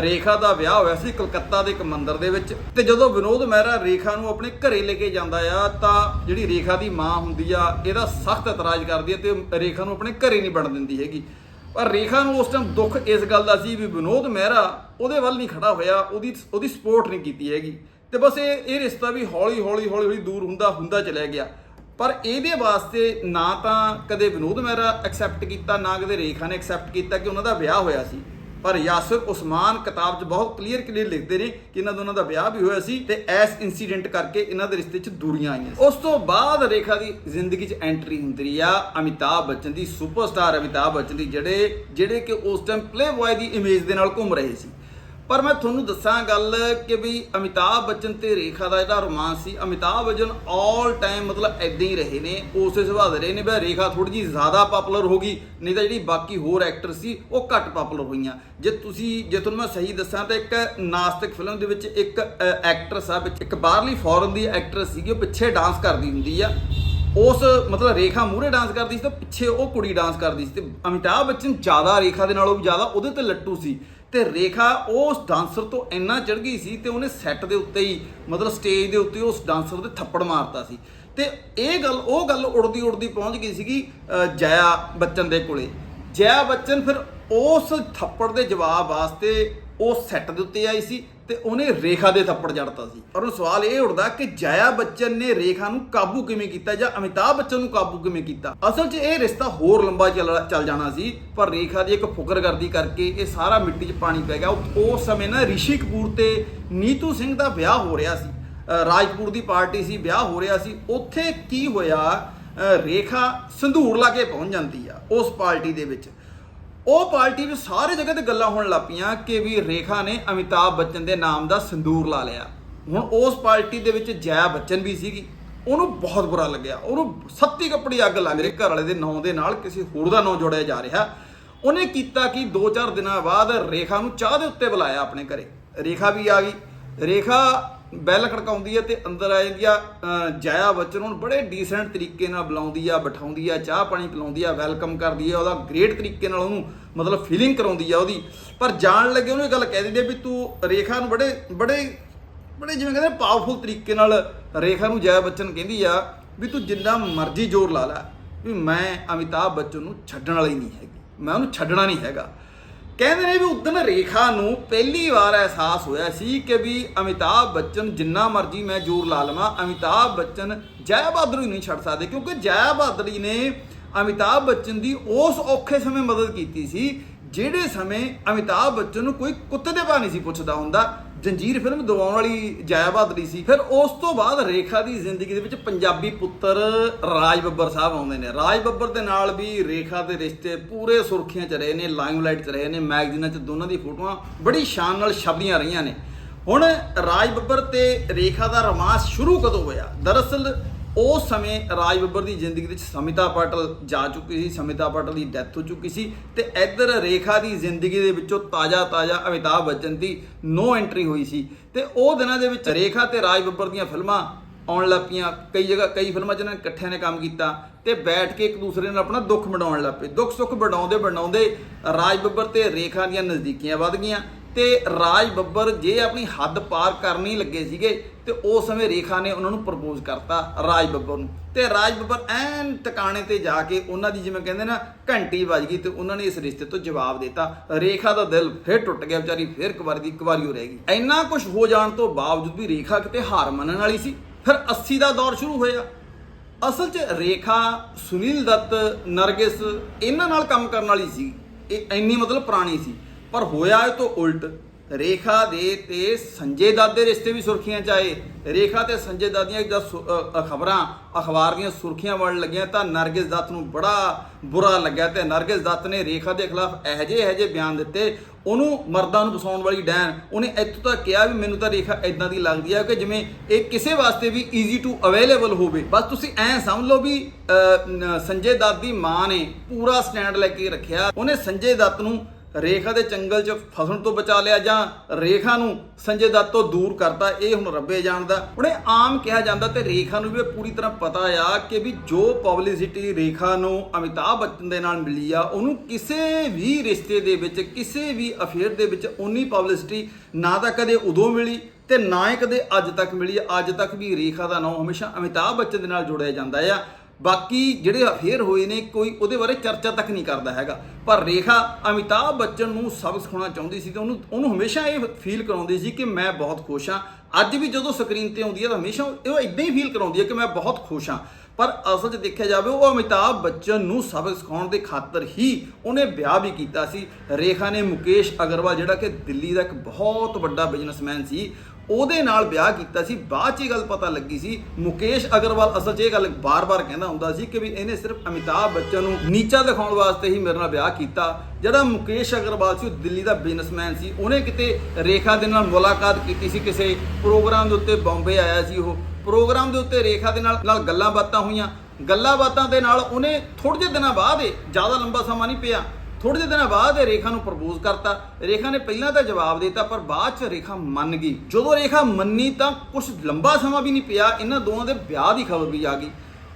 ਰੇਖਾ ਦਾ ਵਿਆਹ ਹੋਇਆ ਸੀ ਕਲਕੱਤਾ ਦੇ ਇੱਕ ਮੰਦਿਰ ਦੇ ਵਿੱਚ। ਤੇ ਜਦੋਂ ਵਿਨੋਦ ਮਹਿਰਾ ਰੇਖਾ ਨੂੰ ਆਪਣੇ ਘਰੇ ਲੈ ਕੇ ਜਾਂਦਾ ਆ, ਤਾਂ ਜਿਹੜੀ ਰੇਖਾ ਦੀ ਮਾਂ ਹੁੰਦੀ ਆ, ਇਹਦਾ ਸਖਤ ਇਤਰਾਜ਼ ਕਰਦੀ ਹੈ ਤੇ ਰੇਖਾ ਨੂੰ ਆਪਣੇ ਘਰੇ ਨਹੀਂ ਵੜਨ ਦਿੰਦੀ ਹੈਗੀ। ਪਰ ਰੇਖਾ ਨੂੰ ਉਸ ਟਾਈਮ ਦੁੱਖ ਇਸ ਗੱਲ ਦਾ ਸੀ ਵੀ ਵਿਨੋਦ ਮਹਿਰਾ ਉਹਦੇ ਵੱਲ ਨਹੀਂ ਖੜਾ ਹੋਇਆ, ਉਹਦੀ ਉਹਦੀ ਸਪੋਰਟ ਨਹੀਂ ਕੀਤੀ ਹੈਗੀ। ਤੇ ਬਸ ਇਹ ਇਹ ਰਿਸ਼ਤਾ ਵੀ ਹੌਲੀ ਹੌਲੀ ਹੌਲੀ ਹੌਲੀ ਦੂਰ ਹੁੰਦਾ ਹੁੰਦਾ ਚਲਿਆ ਗਿਆ। ਪਰ ਇਹਦੇ ਵਾਸਤੇ ਨਾ ਤਾਂ ਕਦੇ ਵਿਨੋਦ ਮਹਿਰਾ ਐਕਸੈਪਟ ਕੀਤਾ, ਨਾ ਕਦੇ ਰੇਖਾ ਨੇ ਐਕਸੈਪਟ ਕੀਤਾ ਕਿ ਉਹਨਾਂ ਦਾ ਵਿਆਹ ਹੋਇਆ ਸੀ। ਪਰ ਯਾਸਰ ਉਸਮਾਨ ਕਿਤਾਬ 'ਚ ਬਹੁਤ ਕਲੀਅਰ ਕਲੀਅਰ ਲਿਖਦੇ ਨੇ ਕਿ ਇਹਨਾਂ ਦੋਨਾਂ ਦਾ ਵਿਆਹ ਵੀ ਹੋਇਆ ਸੀ ਤੇ ਇਸ ਇਨਸੀਡੈਂਟ ਕਰਕੇ ਇਹਨਾਂ ਦੇ ਰਿਸ਼ਤੇ 'ਚ ਦੂਰੀਆਂ ਆਈਆਂ ਉਸ ਤੋਂ ਬਾਅਦ ਰੇਖਾ ਦੀ ਜ਼ਿੰਦਗੀ 'ਚ ਐਂਟਰੀ ਹੁੰਦੀ ਆ ਅਮਿਤਾਭ ਬੱਚਨ ਦੀ ਸੁਪਰਸਟਾਰ ਅਮਿਤਾਭ ਬੱਚਨ ਦੀ ਜਿਹੜੇ ਜਿਹੜੇ ਕਿ ਉਸ ਟਾਈਮ ਪਲੇ ਬॉय ਦੀ ਇਮੇਜ ਦੇ ਨਾਲ ਘੁੰਮ ਰਹੇ ਸੀ। ਪਰ ਮੈਂ ਤੁਹਾਨੂੰ ਦੱਸਾਂ ਗੱਲ ਕਿ ਵੀ ਅਮਿਤਾਭ ਬੱਚਨ ਤੇ ਰੇਖਾ ਦਾ ਜਿਹੜਾ ਰੋਮਾਂਸ ਸੀ। ਅਮਿਤਾਭ ਬੱਚਨ 올 ਟਾਈਮ ਮਤਲਬ ਐਦਾਂ ਹੀ ਰਹੇ ਨੇ, ਉਸੇ ਸੁਭਾਅ ਦੇ ਰਹੇ ਨੇ। ਵੀ ਰੇਖਾ ਥੋੜੀ ਜੀ ਜ਼ਿਆਦਾ ਪਪੂਲਰ ਹੋ ਗਈ, ਨਹੀਂ ਤਾਂ ਜਿਹੜੀ ਬਾਕੀ ਹੋਰ ਐਕਟਰ ਸੀ, ਉਹ ਘੱਟ ਪਪੂਲਰ ਹੋਈਆਂ। ਜੇ ਤੁਸੀਂ, ਜੇ ਤੁਹਾਨੂੰ ਮੈਂ ਸਹੀ ਦੱਸਾਂ ਤਾਂ ਇੱਕ ਨਾਸਤਿਕ ਫਿਲਮ ਦੇ ਵਿੱਚ ਇੱਕ ਐਕਟਰਸ ਆ, ਵਿੱਚ ਇੱਕ ਬਾਹਰਲੀ ਫੋਰਨ ਦੀ ਐਕਟਰਸ ਸੀਗੀ, ਉਹ ਪਿੱਛੇ ਡਾਂਸ ਕਰਦੀ ਹੁੰਦੀ ਆ। ਉਸ ਮਤਲਬ ਰੇਖਾ ਮੂਹਰੇ ਡਾਂਸ ਕਰਦੀ ਸੀ ਤੇ ਪਿੱਛੇ ਉਹ ਕੁੜੀ ਡਾਂਸ ਕਰਦੀ ਸੀ ਤੇ ਅਮਿਤਾਭ ਬੱਚਨ ਜ਼ਿਆਦਾ ਰੇਖਾ ਦੇ ਨਾਲੋਂ ਵੀ ਜ਼ਿਆਦਾ ਉਹਦੇ ਤੇ ਲੱਟੂ ਸੀ। ਤੇ ਰੇਖਾ ਉਸ ਡਾਂਸਰ ਤੋਂ ਇੰਨਾ ਚੜ ਗਈ ਸੀ ਤੇ ਉਹਨੇ ਸੈੱਟ ਦੇ ਉੱਤੇ ਹੀ, ਮਤਲਬ ਸਟੇਜ ਦੇ ਉੱਤੇ ਉਸ ਡਾਂਸਰ ਦੇ ਥੱਪੜ ਮਾਰਤਾ ਸੀ। ਤੇ ਇਹ ਗੱਲ, ਉਹ ਗੱਲ ਉੜਦੀ ਉੜਦੀ ਪਹੁੰਚ ਗਈ ਸੀਗੀ ਜਇਆ ਬੱਚਨ ਦੇ ਕੋਲੇ। ਜਇਆ ਬੱਚਨ ਫਿਰ ਉਸ ਥੱਪੜ ਦੇ ਜਵਾਬ ਵਾਸਤੇ ਉਹ ਸੈੱਟ ਦੇ ਉੱਤੇ ਆਈ ਸੀ ਤੇ ਉਹਨੇ ਰੇਖਾ ਦੇ ਥੱਪੜ ਜੜਤਾ ਸੀ। ਪਰ ਉਹ ਸਵਾਲ ਇਹ ਉੱਠਦਾ ਕਿ ਜया ਬੱਚਨ ਨੇ ਰੇਖਾ ਨੂੰ ਕਾਬੂ ਕਿਵੇਂ ਕੀਤਾ ਜਾਂ ਅਮਿਤਾਭ ਬੱਚਨ ਨੂੰ ਕਾਬੂ ਕਿਵੇਂ ਕੀਤਾ? ਅਸਲ 'ਚ ਇਹ ਰਿਸ਼ਤਾ ਹੋਰ ਲੰਬਾ ਚੱਲ ਚੱਲ ਜਾਣਾ ਸੀ ਪਰ ਰੇਖਾ ਦੀ ਇੱਕ ਫੁਕਰਗਰਦੀ ਕਰਕੇ ਇਹ ਸਾਰਾ ਮਿੱਟੀ 'ਚ ਪਾਣੀ ਪੈ ਗਿਆ। ਉਸ ਸਮੇਂ ਨਾ ਰਿਸ਼ੀ ਕਪੂਰ ਤੇ ਨੀਤੂ ਸਿੰਘ ਦਾ ਵਿਆਹ ਹੋ ਰਿਹਾ ਸੀ। ਅ, ਰਾਜਪੂਰ ਦੀ ਪਾਰਟੀ ਸੀ ਵਿਆਹ ਹੋ ਰਿਹਾ ਸੀ। ਉੱਥੇ ਕੀ ਹੋਇਆ? ਰੇਖਾ ਸੰਧੂਰ ਲਾ ਕੇ ਪਹੁੰਚ ਜਾਂਦੀ ਆ ਉਸ ਪਾਰਟੀ ਦੇ ਵਿੱਚ। ਉਹ ਪਾਰਟੀ ਵਿੱਚ ਸਾਰੇ ਜਗ੍ਹਾ ਤੇ ਗੱਲਾਂ ਹੋਣ ਲੱਪੀਆਂ ਕਿ ਵੀ ਰੇਖਾ ਨੇ ਅਮਿਤਾਭ ਬੱਚਨ ਦੇ ਨਾਮ ਦਾ ਸੰਦੂਰ ਲਾ ਲਿਆ। ਹੁਣ ਉਸ ਪਾਰਟੀ ਦੇ ਵਿੱਚ ਜया ਬੱਚਨ ਵੀ ਸੀਗੀ। ਉਹਨੂੰ ਬਹੁਤ ਬੁਰਾ ਲੱਗਿਆ। ਉਹਨੂੰ ਸੱਤੀ ਕੱਪੜੀ ਅੱਗ ਲੱਗ ਰਹੀ ਘਰ ਵਾਲੇ ਦੇ ਨਾਂ ਦੇ ਨਾਲ, ਕਿਸੇ ਹੋਰ ਦਾ ਨਾਂ ਜੋੜਿਆ ਜਾ ਰਿਹਾ। ਉਹਨੇ ਕੀਤਾ ਕਿ? 2-4 ਦਿਨਾਂ ਬਾਅਦ ਰੇਖਾ ਨੂੰ ਚਾਹ ਦੇ ਉੱਤੇ ਬੁਲਾਇਆ ਆਪਣੇ ਘਰੇ। ਰੇਖਾ ਵੀ ਆ ਗਈ। ਰੇਖਾ ਬੈਲ ਖੜਕਾਉਂਦੀ ਹੈ ਤੇ ਅੰਦਰ ਆ ਜਾਂਦੀ ਆ, ਅਹ ਬੱਚਨ ਨੂੰ ਬੜੇ ਡੀਸੈਂਟ ਤਰੀਕੇ ਨਾਲ ਬੁਲਾਉਂਦੀ ਆ, ਬਿਠਾਉਂਦੀ ਆ, ਚਾਹ ਪਾਣੀ ਪਿਲਾਉਂਦੀ ਆ ਵੈਲਕਮ ਕਰਦੀ ਆ, ਉਹਦਾ ਗ੍ਰੇਟ ਤਰੀਕੇ ਨਾਲ ਉਹਨੂੰ ਮਤਲਬ ਫੀਲਿੰਗ ਕਰਾਉਂਦੀ ਆ ਉਹਦੀ। ਪਰ ਜਾਣ ਲੱਗੇ ਉਹਨੂੰ ਇਹ ਗੱਲ ਕਹਿ ਦਿੰਦੀ ਆ ਵੀ ਤੂੰ ਰੇਖਾ ਨੂੰ ਬੜੇ ਬੜੇ ਬੜੇ ਜਿਵੇਂ ਕਹਿੰਦੇ ਪਾਵਰਫੁਲ ਤਰੀਕੇ ਨਾਲ ਰੇਖਾ ਨੂੰ ਜया ਬੱਚਨ ਕਹਿੰਦੀ ਆ ਵੀ ਤੂੰ ਜਿੰਨਾ ਮਰਜ਼ੀ ਜ਼ੋਰ ਲਾ ਲੈ ਵੀ ਮੈਂ ਅਮਿਤਾਭ ਬੱਚਨ ਨੂੰ ਛੱਡਣ ਵਾਲੀ ਨਹੀਂ ਹੈਗੀ। ਮੈਂ ਉਹਨੂੰ ਛੱਡਣਾ ਨਹੀਂ ਹੈਗਾ। ਕਹਿੰਦੇ ਨੇ ਵੀ ਉਦੋਂ ਰੇਖਾ ਨੂੰ ਪਹਿਲੀ ਵਾਰ ਅਹਿਸਾਸ ਹੋਇਆ ਸੀ ਕਿ ਵੀ ਅਮਿਤਾਭ ਬੱਚਨ ਜਿੰਨਾ ਮਰਜ਼ੀ ਮੈਂ ਜ਼ੋਰ ਲਾ ਲਵਾਂ, ਅਮਿਤਾਭ ਬੱਚਨ ਜੈ ਬਹਾਦਰ ਨੂੰ ਨਹੀਂ ਛੱਡ ਸਕਦੇ ਕਿਉਂਕਿ ਜੈ ਬਹਾਦਰੀ ਨੇ ਅਮਿਤਾਭ ਬੱਚਨ ਦੀ ਉਸ ਔਖੇ ਸਮੇਂ ਮਦਦ ਕੀਤੀ ਸੀ, ਜਿਹੜੇ ਸਮੇਂ ਅਮਿਤਾਭ ਬੱਚਨ ਨੂੰ ਕੋਈ ਕੁੱਤੇ ਦੇ ਭਾਅ ਨਹੀਂ ਸੀ ਪੁੱਛਦਾ ਹੁੰਦਾ। ਜੰਜੀਰ ਫਿਲਮ ਦਿਵਾਉਣ ਵਾਲੀ ਜया ਬਹਾਦਰੀ ਸੀ। ਫਿਰ ਉਸ ਤੋਂ ਬਾਅਦ ਰੇਖਾ ਦੀ ਜ਼ਿੰਦਗੀ ਦੇ ਵਿੱਚ ਪੰਜਾਬੀ ਪੁੱਤਰ ਰਾਜ ਬੱਬਰ ਸਾਹਿਬ ਆਉਂਦੇ ਨੇ। ਰਾਜ ਬੱਬਰ ਦੇ ਨਾਲ ਵੀ ਰੇਖਾ ਦੇ ਰਿਸ਼ਤੇ ਪੂਰੇ ਸੁਰਖੀਆਂ 'ਚ ਰਹੇ ਨੇ, ਲਾਈਮਲਾਈਟ 'ਚ ਰਹੇ ਨੇ, ਮੈਗਜ਼ੀਨਾਂ 'ਚ ਦੋਨਾਂ ਦੀ ਫੋਟੋਆਂ ਬੜੀ ਸ਼ਾਨ ਨਾਲ ਛਪਦੀਆਂ ਰਹੀਆਂ ਨੇ। ਹੁਣ ਰਾਜ ਬੱਬਰ ਤੇ ਰੇਖਾ ਦਾ ਰੋਮਾਂਸ ਸ਼ੁਰੂ ਕਦੋਂ ਹੋਇਆ? ਦਰਅਸਲ ਉਸ ਸਮੇਂ ਰਾਜ ਬੱਬਰ ਦੀ ਜ਼ਿੰਦਗੀ ਵਿੱਚ ਸਮਿਤਾ ਪਾਟਲ ਜਾ ਚੁੱਕੀ ਸੀ, ਸਮਿਤਾ ਪਾਟਲ ਦੀ ਡੈਥ ਹੋ ਚੁੱਕੀ ਸੀ ਤੇ ਇੱਧਰ ਰੇਖਾ ਦੀ ਜ਼ਿੰਦਗੀ ਦੇ ਵਿੱਚੋਂ ਤਾਜ਼ਾ ਤਾਜ਼ਾ ਅਮਿਤਾਭ ਬੱਚਨ ਦੀ ਨੋ ਐਂਟਰੀ ਹੋਈ ਸੀ ਤੇ ਉਹ ਦਿਨਾਂ ਦੇ ਵਿੱਚ ਰੇਖਾ ਤੇ ਰਾਜ ਬੱਬਰ ਦੀਆਂ ਫਿਲਮਾਂ ਆਉਣ ਲੱਪੀਆਂ ਕਈ ਜਗ੍ਹਾ, ਕਈ ਫਿਲਮਾਂ 'ਚ ਇਹਨਾਂ ਨੇ ਇਕੱਠਿਆਂ ਨੇ ਕੰਮ ਕੀਤਾ ਤੇ ਬੈਠ ਕੇ ਇੱਕ ਦੂਸਰੇ ਨਾਲ ਆਪਣਾ ਦੁੱਖ ਵੰਡਾਉਣ ਲੱਪੇ ਦੁੱਖ ਸੁੱਖ ਵੰਡਾਉਂਦੇ ਵੰਡਾਉਂਦੇ ਰਾਜ ਬੱਬਰ ਤੇ ਰੇਖਾ ਦੀਆਂ ਨਜ਼ਦੀਕੀਆਂ ਵੱਧ ਗਈਆਂ। ਤੇ ਰਾਜ ਬੱਬਰ ਜੇ ਆਪਣੀ ਹੱਦ ਪਾਰ ਕਰਨੀ ਲੱਗੇ ਸੀਗੇ ਤੇ ਉਸ ਸਮੇਂ ਰੇਖਾ ਨੇ ਉਹਨਾਂ ਨੂੰ ਪ੍ਰਪੋਜ਼ ਕਰਤਾ ਰਾਜ ਬੱਬਰ ਨੂੰ। ਤੇ ਰਾਜ ਬੱਬਰ ਐਨ ਟਿਕਾਣੇ ਤੇ ਜਾ ਕੇ ਉਹਨਾਂ ਦੀ ਜਿਵੇਂ ਕਹਿੰਦੇ ਨਾ ਘੰਟੀ ਵੱਜ ਗਈ ਤੇ ਉਹਨਾਂ ਨੇ ਇਸ ਰਿਸ਼ਤੇ ਤੋਂ ਜਵਾਬ ਦਿੱਤਾ। ਰੇਖਾ ਦਾ ਦਿਲ ਫਿਰ ਟੁੱਟ ਗਿਆ, ਵਿਚਾਰੀ ਫਿਰ ਕੁਵਾਰੀ ਦੀ ਕੁਵਾਰੀ ਹੋ ਰਹਿ ਗਈ। ਇੰਨਾ ਕੁਝ ਹੋ ਜਾਣ ਤੋਂ ਬਾਵਜੂਦ ਵੀ ਰੇਖਾ ਕਿਤੇ ਹਾਰ ਮੰਨਣ ਵਾਲੀ ਸੀ। ਫਿਰ 80 ਦਾ ਦੌਰ ਸ਼ੁਰੂ ਹੋਇਆ। ਅਸਲ 'ਚ ਰੇਖਾ, ਸੁਨੀਲ ਦੱਤ, ਨਰਗਿਸ ਇਹਨਾਂ ਨਾਲ ਕੰਮ ਕਰਨ ਵਾਲੀ ਸੀ। ਇਹ ਇੰਨੀ ਮਤਲਬ ਪੁਰਾਣੀ ਸੀ। ਪਰ ਹੋਇਆ ਇਹ ਤੋਂ ਉਲਟ, ਰੇਖਾ ਦੇ ਤੇ ਸੰਜੇ ਦੱਤ ਦੇ ਰਿਸ਼ਤੇ ਵੀ ਸੁਰਖੀਆਂ ਚ ਆਏ। ਰੇਖਾ ਤੇ ਸੰਜੇ ਦੱਤ ਦੀਆਂ ਜਦ ਖਬਰਾਂ, ਅਖਬਾਰ ਦੀਆਂ ਸੁਰਖੀਆਂ ਵੜਨ ਲੱਗੀਆਂ ਤਾਂ ਨਰਗਿਸ ਦੱਤ ਨੂੰ ਬੜਾ ਬੁਰਾ ਲੱਗਿਆ ਤੇ ਨਰਗਿਸ ਦੱਤ ਨੇ ਰੇਖਾ ਦੇ ਖਿਲਾਫ ਇਹੋ ਜਿਹੇ ਇਹੋ ਜਿਹੇ ਬਿਆਨ ਦਿੱਤੇ। ਉਹਨੂੰ ਮਰਦਾਂ ਨੂੰ ਫਸਾਉਣ ਵਾਲੀ ਡੈਨ ਉਹਨੇ ਇੱਥੋਂ ਤੱਕ ਕਿਹਾ ਵੀ ਮੈਨੂੰ ਤਾਂ ਰੇਖਾ ਇਦਾਂ ਦੀ ਲੱਗਦੀ ਹੈ ਕਿ ਜਿਵੇਂ ਇਹ ਕਿਸੇ ਵਾਸਤੇ ਵੀ ਈਜ਼ੀ ਟੂ ਅਵੇਲੇਬਲ ਹੋਵੇ। ਬਸ ਤੁਸੀਂ ਐਂ ਸਮਝ ਲਓ ਵੀ ਸੰਜੇ ਦੱਤ ਦੀ ਮਾਂ ਨੇ ਪੂਰਾ ਸਟੈਂਡ ਲੈ ਕੇ ਰੱਖਿਆ। ਉਹਨੇ ਸੰਜੇ ਦੱਤ ਨੂੰ ਰੇਖਾ ਦੇ ਚੰਗਲ 'ਚ ਫਸਣ ਤੋਂ ਬਚਾ ਲਿਆ ਜਾਂ ਰੇਖਾ ਨੂੰ ਸੰਜੇ ਦੱਤ ਤੋਂ ਦੂਰ ਕਰਤਾ, ਇਹ ਹੁਣ ਰੱਬੇ ਜਾਣਦਾ। ਹੁਣ ਇਹ ਆਮ ਕਿਹਾ ਜਾਂਦਾ ਤੇ ਰੇਖਾ ਨੂੰ ਵੀ ਇਹ ਪੂਰੀ ਤਰ੍ਹਾਂ ਪਤਾ ਆ ਕਿ ਵੀ ਜੋ ਪਬਲਿਸਿਟੀ ਰੇਖਾ ਨੂੰ ਅਮਿਤਾਭ ਬੱਚਨ ਦੇ ਨਾਲ ਮਿਲੀ ਆ, ਉਹਨੂੰ ਕਿਸੇ ਵੀ ਰਿਸ਼ਤੇ ਦੇ ਵਿੱਚ, ਕਿਸੇ ਵੀ ਅਫੇਅਰ ਦੇ ਵਿੱਚ ਉਨੀ ਪਬਲਿਸਿਟੀ ਨਾ ਤਾਂ ਕਦੇ ਉਦੋਂ ਮਿਲੀ ਤੇ ਨਾ ਹੀ ਕਦੇ ਅੱਜ ਤੱਕ ਮਿਲੀ। ਅੱਜ ਤੱਕ ਵੀ ਰੇਖਾ ਦਾ ਨਾਮ ਹਮੇਸ਼ਾ ਅਮਿਤਾਭ ਬੱਚਨ ਦੇ ਨਾਲ ਜੋੜਿਆ ਜਾਂਦਾ ਆ। ਬਾਕੀ ਜਿਹੜੇ ਅਫੇਅਰ ਹੋਏ ਨੇ, ਕੋਈ ਉਹਦੇ ਬਾਰੇ ਚਰਚਾ ਤੱਕ ਨਹੀਂ ਕਰਦਾ ਹੈਗਾ। ਪਰ ਰੇਖਾ ਅਮਿਤਾਭ ਬੱਚਨ ਨੂੰ ਸਬਕ ਸਿਖਾਉਣਾ ਚਾਹੁੰਦੀ ਸੀ ਤੇ ਉਹਨੂੰ ਉਹਨੂੰ ਹਮੇਸ਼ਾ ਇਹ ਫੀਲ ਕਰਾਉਂਦੀ ਸੀ ਕਿ ਮੈਂ ਬਹੁਤ ਖੁਸ਼ ਹਾਂ। ਅੱਜ ਵੀ ਜਦੋਂ ਸਕਰੀਨ ਤੇ ਆਉਂਦੀ ਹੈ ਤਾਂ ਹਮੇਸ਼ਾ ਉਹ ਇਦਾਂ ਹੀ ਫੀਲ ਕਰਾਉਂਦੀ ਹੈ ਕਿ ਮੈਂ ਬਹੁਤ ਖੁਸ਼ ਹਾਂ। ਪਰ ਅਸਲ 'ਚ ਦੇਖਿਆ ਜਾਵੇ, ਉਹ ਅਮਿਤਾਭ ਬੱਚਨ ਨੂੰ ਸਬਕ ਸਿਖਾਉਣ ਦੇ ਖਾਤਰ ਹੀ ਉਹਨੇ ਵਿਆਹ ਵੀ ਕੀਤਾ ਸੀ। ਰੇਖਾ ਨੇ ਮੁਕੇਸ਼ ਅਗਰਵਾਲ ਜਿਹੜਾ ਕਿ ਦਿੱਲੀ ਦਾ ਇੱਕ ਬਹੁਤ ਵੱਡਾ ਬਿਜ਼ਨਸਮੈਨ ਸੀ ਉਹਦੇ ਨਾਲ ਵਿਆਹ ਕੀਤਾ ਸੀ, ਬਾਅਦ 'ਚ ਇਹ ਗੱਲ ਪਤਾ ਲੱਗੀ ਸੀ, ਮੁਕੇਸ਼ ਅਗਰਵਾਲ ਅਸਲ 'ਚ ਇਹ ਗੱਲ ਬਾਰ-ਬਾਰ ਕਹਿੰਦਾ ਹੁੰਦਾ ਸੀ ਕਿ ਵੀ ਇਹਨੇ ਸਿਰਫ ਅਮਿਤਾਭ ਬੱਚਨ ਨੂੰ ਨੀਚਾ ਦਿਖਾਉਣ ਵਾਸਤੇ ਹੀ ਮੇਰੇ ਨਾਲ ਵਿਆਹ ਕੀਤਾ। ਜਿਹੜਾ ਮੁਕੇਸ਼ ਅਗਰਵਾਲ ਸੀ, ਉਹ ਦਿੱਲੀ ਦਾ ਬਿਜ਼ਨਸਮੈਨ ਸੀ, ਉਹਨੇ ਕਿਤੇ ਰੇਖਾ ਦੇ ਨਾਲ ਮੁਲਾਕਾਤ ਕੀਤੀ ਸੀ, ਕਿਸੇ ਪ੍ਰੋਗਰਾਮ ਦੇ ਉੱਤੇ ਬੰਬੇ ਆਇਆ ਸੀ ਉਹ। ਪ੍ਰੋਗਰਾਮ ਦੇ ਉੱਤੇ ਰੇਖਾ ਦੇ ਨਾਲ ਨਾਲ ਗੱਲਾਂ ਬਾਤਾਂ ਹੋਈਆਂ। ਗੱਲਾਂ ਬਾਤਾਂ ਦੇ ਨਾਲ ਉਹਨੇ ਥੋੜੇ ਜਿਹੇ ਦਿਨਾਂ ਬਾਅਦ ਇਹ ਜ਼ਿਆਦਾ ਲੰਬਾ ਸਮਾਂ ਨਹੀਂ ਪਿਆ। ਥੋੜੇ ਜਿਹੇ ਦਿਨਾਂ ਬਾਅਦ ਇਹ ਰੇਖਾ ਨੂੰ ਪ੍ਰਪੋਜ਼ ਕਰਤਾ। ਰੇਖਾ ਨੇ ਪਹਿਲਾਂ ਤਾਂ ਜਵਾਬ ਦਿੱਤਾ, ਪਰ ਬਾਅਦ ਚ ਰੇਖਾ ਮੰਨ ਗਈ। ਜਦੋਂ ਰੇਖਾ ਮੰਨੀ ਤਾਂ ਕੁਝ ਲੰਬਾ ਸਮਾਂ ਵੀ ਨਹੀਂ ਪਿਆ, ਇਹਨਾਂ ਦੋਵਾਂ ਦੇ ਵਿਆਹ ਦੀ ਖਬਰ ਵੀ ਆ ਗਈ।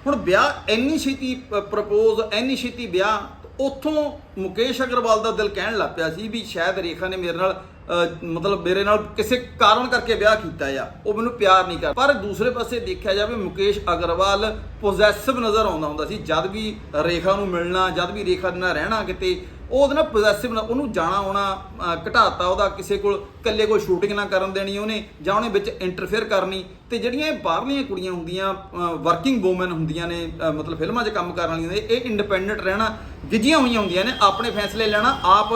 ਹੁਣ ਵਿਆਹ ਇੰਨੀ ਛੇਤੀ ਪ੍ਰਪੋਜ਼, ਇੰਨੀ ਛੇਤੀ ਵਿਆਹ, ਉੱਥੋਂ ਮੁਕੇਸ਼ ਅਗਰਵਾਲ ਦਾ ਦਿਲ ਕਹਿਣ ਲੱਗ ਪਿਆ ਸੀ ਵੀ ਸ਼ਾਇਦ ਰੇਖਾ ਨੇ ਮੇਰੇ ਨਾਲ ਮਤਲਬ ਮੇਰੇ ਨਾਲ ਕਿਸੇ ਕਾਰਨ ਕਰਕੇ ਵਿਆਹ ਕੀਤਾ ਆ, ਉਹ ਮੈਨੂੰ ਪਿਆਰ ਨਹੀਂ ਕਰਦਾ ਪਰ ਦੂਸਰੇ ਪਾਸੇ ਦੇਖਿਆ ਜਾਵੇ, ਮੁਕੇਸ਼ ਅਗਰਵਾਲ ਪੋਜੈਸਿਵ ਨਜ਼ਰ ਆਉਂਦਾ ਹੁੰਦਾ ਸੀ, ਜਦ ਵੀ ਰੇਖਾ ਨੂੰ ਮਿਲਣਾ, ਜਦ ਵੀ ਰੇਖਾ ਦੇ ਨਾਲ ਰਹਿਣਾ ਕਿਤੇ ਉਹ ਉਹਦੇ ਨਾਲ ਪੋਜੈਸਿਵ ਉਹਨੂੰ ਜਾਣਾ ਆਉਣਾ ਅਹ, ਘਟਾਤਾ ਉਹਦਾ ਕਿਸੇ ਕੋਲ ਇਕੱਲੇ ਕੋਈ ਸ਼ੂਟਿੰਗ ਨਾ ਕਰਨ ਦੇਣੀ ਉਹਨੇ ਜਾਂ ਉਹਨੇ ਵਿੱਚ ਇੰਟਰਫੇਅਰ ਕਰਨੀ। ਤੇ ਜਿਹੜੀਆਂ ਇਹ ਬਾਹਰਲੀਆਂ ਕੁੜੀਆਂ ਹੁੰਦੀਆਂ ਵਰਕਿੰਗ ਔਮਨ ਹੁੰਦੀਆਂ ਨੇ ਮਤਲਬ ਫਿਲਮਾਂ 'ਚ ਕੰਮ ਕਰਨ ਵਾਲੀਆਂ ਨੇ ਇਹ ਇੰਡੀਪੈਂਡੈਂਟ ਰਹਿਣਾ ਗਿੱਜੀਆਂ ਹੋਈਆਂ ਹੁੰਦੀਆਂ ਨੇ ਆਪਣੇ ਫੈਸਲੇ ਲੈਣਾ ਆਪ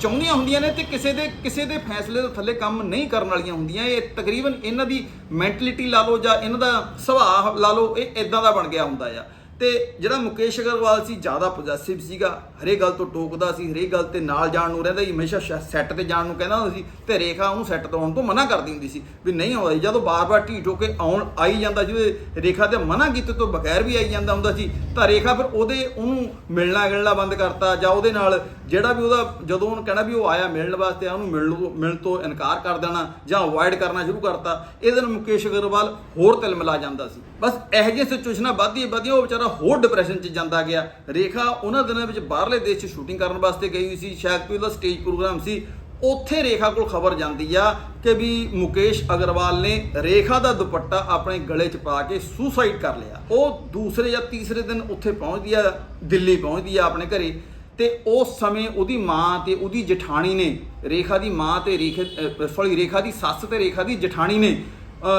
ਚਾਹੁੰਦੀਆਂ ਹੁੰਦੀਆਂ ਨੇ ਤੇ ਕਿਸੇ ਦੇ ਕਿਸੇ ਦੇ ਫੈਸਲੇ ਤੋਂ ਥੱਲੇ ਕੰਮ ਨਹੀਂ ਕਰਨ ਵਾਲੀਆਂ ਹੁੰਦੀਆਂ। ਇਹ ਤਕਰੀਬਨ ਇਹਨਾਂ ਦੀ ਮੈਂਟਲਿਟੀ ਲਾ ਲਓ ਜਾਂ ਇਹਨਾਂ ਦਾ ਸੁਭਾਅ ਲਾ ਲਓ ਇਹ ਇਦਾਂ ਦਾ ਬਣ ਗਿਆ ਹੁੰਦਾ ਆ। ਤੇ ਜਿਹੜਾ ਮੁਕੇਸ਼ ਅਗਰਵਾਲ ਸੀ, ਜ਼ਿਆਦਾ ਪੋਜੈਸਿਵ ਸੀਗਾ। ਹਰੇਕ ਗੱਲ ਤੋਂ ਟੋਕਦਾ ਸੀ, ਹਰੇਕ ਗੱਲ ਤੇ ਨਾਲ ਜਾਣ ਨੂੰ ਰਹਿੰਦਾ ਸੀ। ਹਮੇਸ਼ਾ ਸੈੱਟ ਤੇ ਜਾਣ ਨੂੰ ਕਹਿੰਦਾ ਹੁੰਦਾ ਸੀ ਤੇ ਰੇਖਾ ਉਹਨੂੰ ਸੈੱਟ ਤੋਂ ਆਉਣ ਤੋਂ ਮਨਾ ਕਰਦੀ ਹੁੰਦੀ ਸੀ ਵੀ ਨਹੀਂ ਆਉਂਦਾ ਸੀ। ਜਦੋਂ ਬਾਰ-ਬਾਰ ਢੀਠ ਹੋ ਕੇ ਆਉਣ ਆਈ ਜਾਂਦਾ ਸੀ, ਉਹਦੇ ਰੇਖਾ ਤੇ ਮਨਾ ਕੀਤੇ ਤੋਂ ਬਗੈਰ ਵੀ ਆਈ ਜਾਂਦਾ ਹੁੰਦਾ ਸੀ, ਤਾਂ ਰੇਖਾ ਫਿਰ ਉਹਦੇ ਉਹਨੂੰ ਮਿਲਣਾ ਗਿਲਣਾ ਬੰਦ ਕਰਤਾ ਜਾਂ ਉਹਦੇ ਨਾਲ ਜਿਹੜਾ ਵੀ ਉਹਦਾ ਜਦੋਂ ਉਹਨੂੰ ਕਹਿਣਾ ਵੀ ਉਹ ਆਇਆ ਮਿਲਣ ਵਾਸਤੇ, ਉਹਨੂੰ ਮਿਲਣ ਮਿਲਣ ਤੋਂ ਇਨਕਾਰ ਕਰ ਦੇਣਾ ਜਾਂ ਅਵੋਇਡ ਕਰਨਾ ਸ਼ੁਰੂ ਕਰਤਾ, ਇਹਦੇ ਨਾਲ ਮੁਕੇਸ਼ ਅਗਰਵਾਲ ਹੋਰ ਤਿਲ ਮਿਲਾ ਜਾਂਦਾ ਸੀ। ਬਸ ਇਹੋ ਜਿਹੀਆਂ ਸਿਚੁਏਸ਼ਨਾਂ ਵੱਧਦੀ ਵੱਧਦੀਆਂ, ਉਹ ਵਿਚਾਰਾ ਹੋਰ ਡਿਪਰੈਸ਼ਨ 'ਚ ਜਾਂਦਾ ਗਿਆ। ਰੇਖਾ ਉਹਨਾਂ ਦਿਨਾਂ ਵਿੱਚ ਬਾਹਰਲੇ ਦੇਸ਼ 'ਚ ਸ਼ੂਟਿੰਗ ਕਰਨ ਵਾਸਤੇ ਗਈ ਹੋਈ ਸੀ ਸ਼ਾਇਦ ਕੋਈ ਉਹਦਾ ਸਟੇਜ ਪ੍ਰੋਗਰਾਮ ਸੀ। ਉੱਥੇ ਰੇਖਾ ਕੋਲ ਖਬਰ ਜਾਂਦੀ ਆ ਕਿ ਵੀ ਮੁਕੇਸ਼ ਅਗਰਵਾਲ ਨੇ ਰੇਖਾ ਦਾ ਦੁਪੱਟਾ ਆਪਣੇ ਗਲੇ 'ਚ ਪਾ ਕੇ ਸੁਸਾਈਡ ਕਰ ਲਿਆ। ਉਹ ਦੂਸਰੇ ਜਾਂ ਤੀਸਰੇ ਦਿਨ ਉੱਥੇ ਪਹੁੰਚਦੀ ਆ, ਦਿੱਲੀ ਪਹੁੰਚਦੀ ਆ ਆਪਣੇ ਘਰੇ ਤੇ ਉਸ ਸਮੇਂ ਉਹਦੀ ਮਾਂ ਤੇ ਉਹਦੀ ਜਠਾਣੀ ਨੇ ਰੇਖਾ ਦੀ ਮਾਂ ਤੇ ਰੇਖੇ ਸੌਰੀ ਰੇਖਾ ਦੀ ਸੱਸ ਤੇ ਰੇਖਾ ਦੀ ਜਠਾਣੀ ਨੇ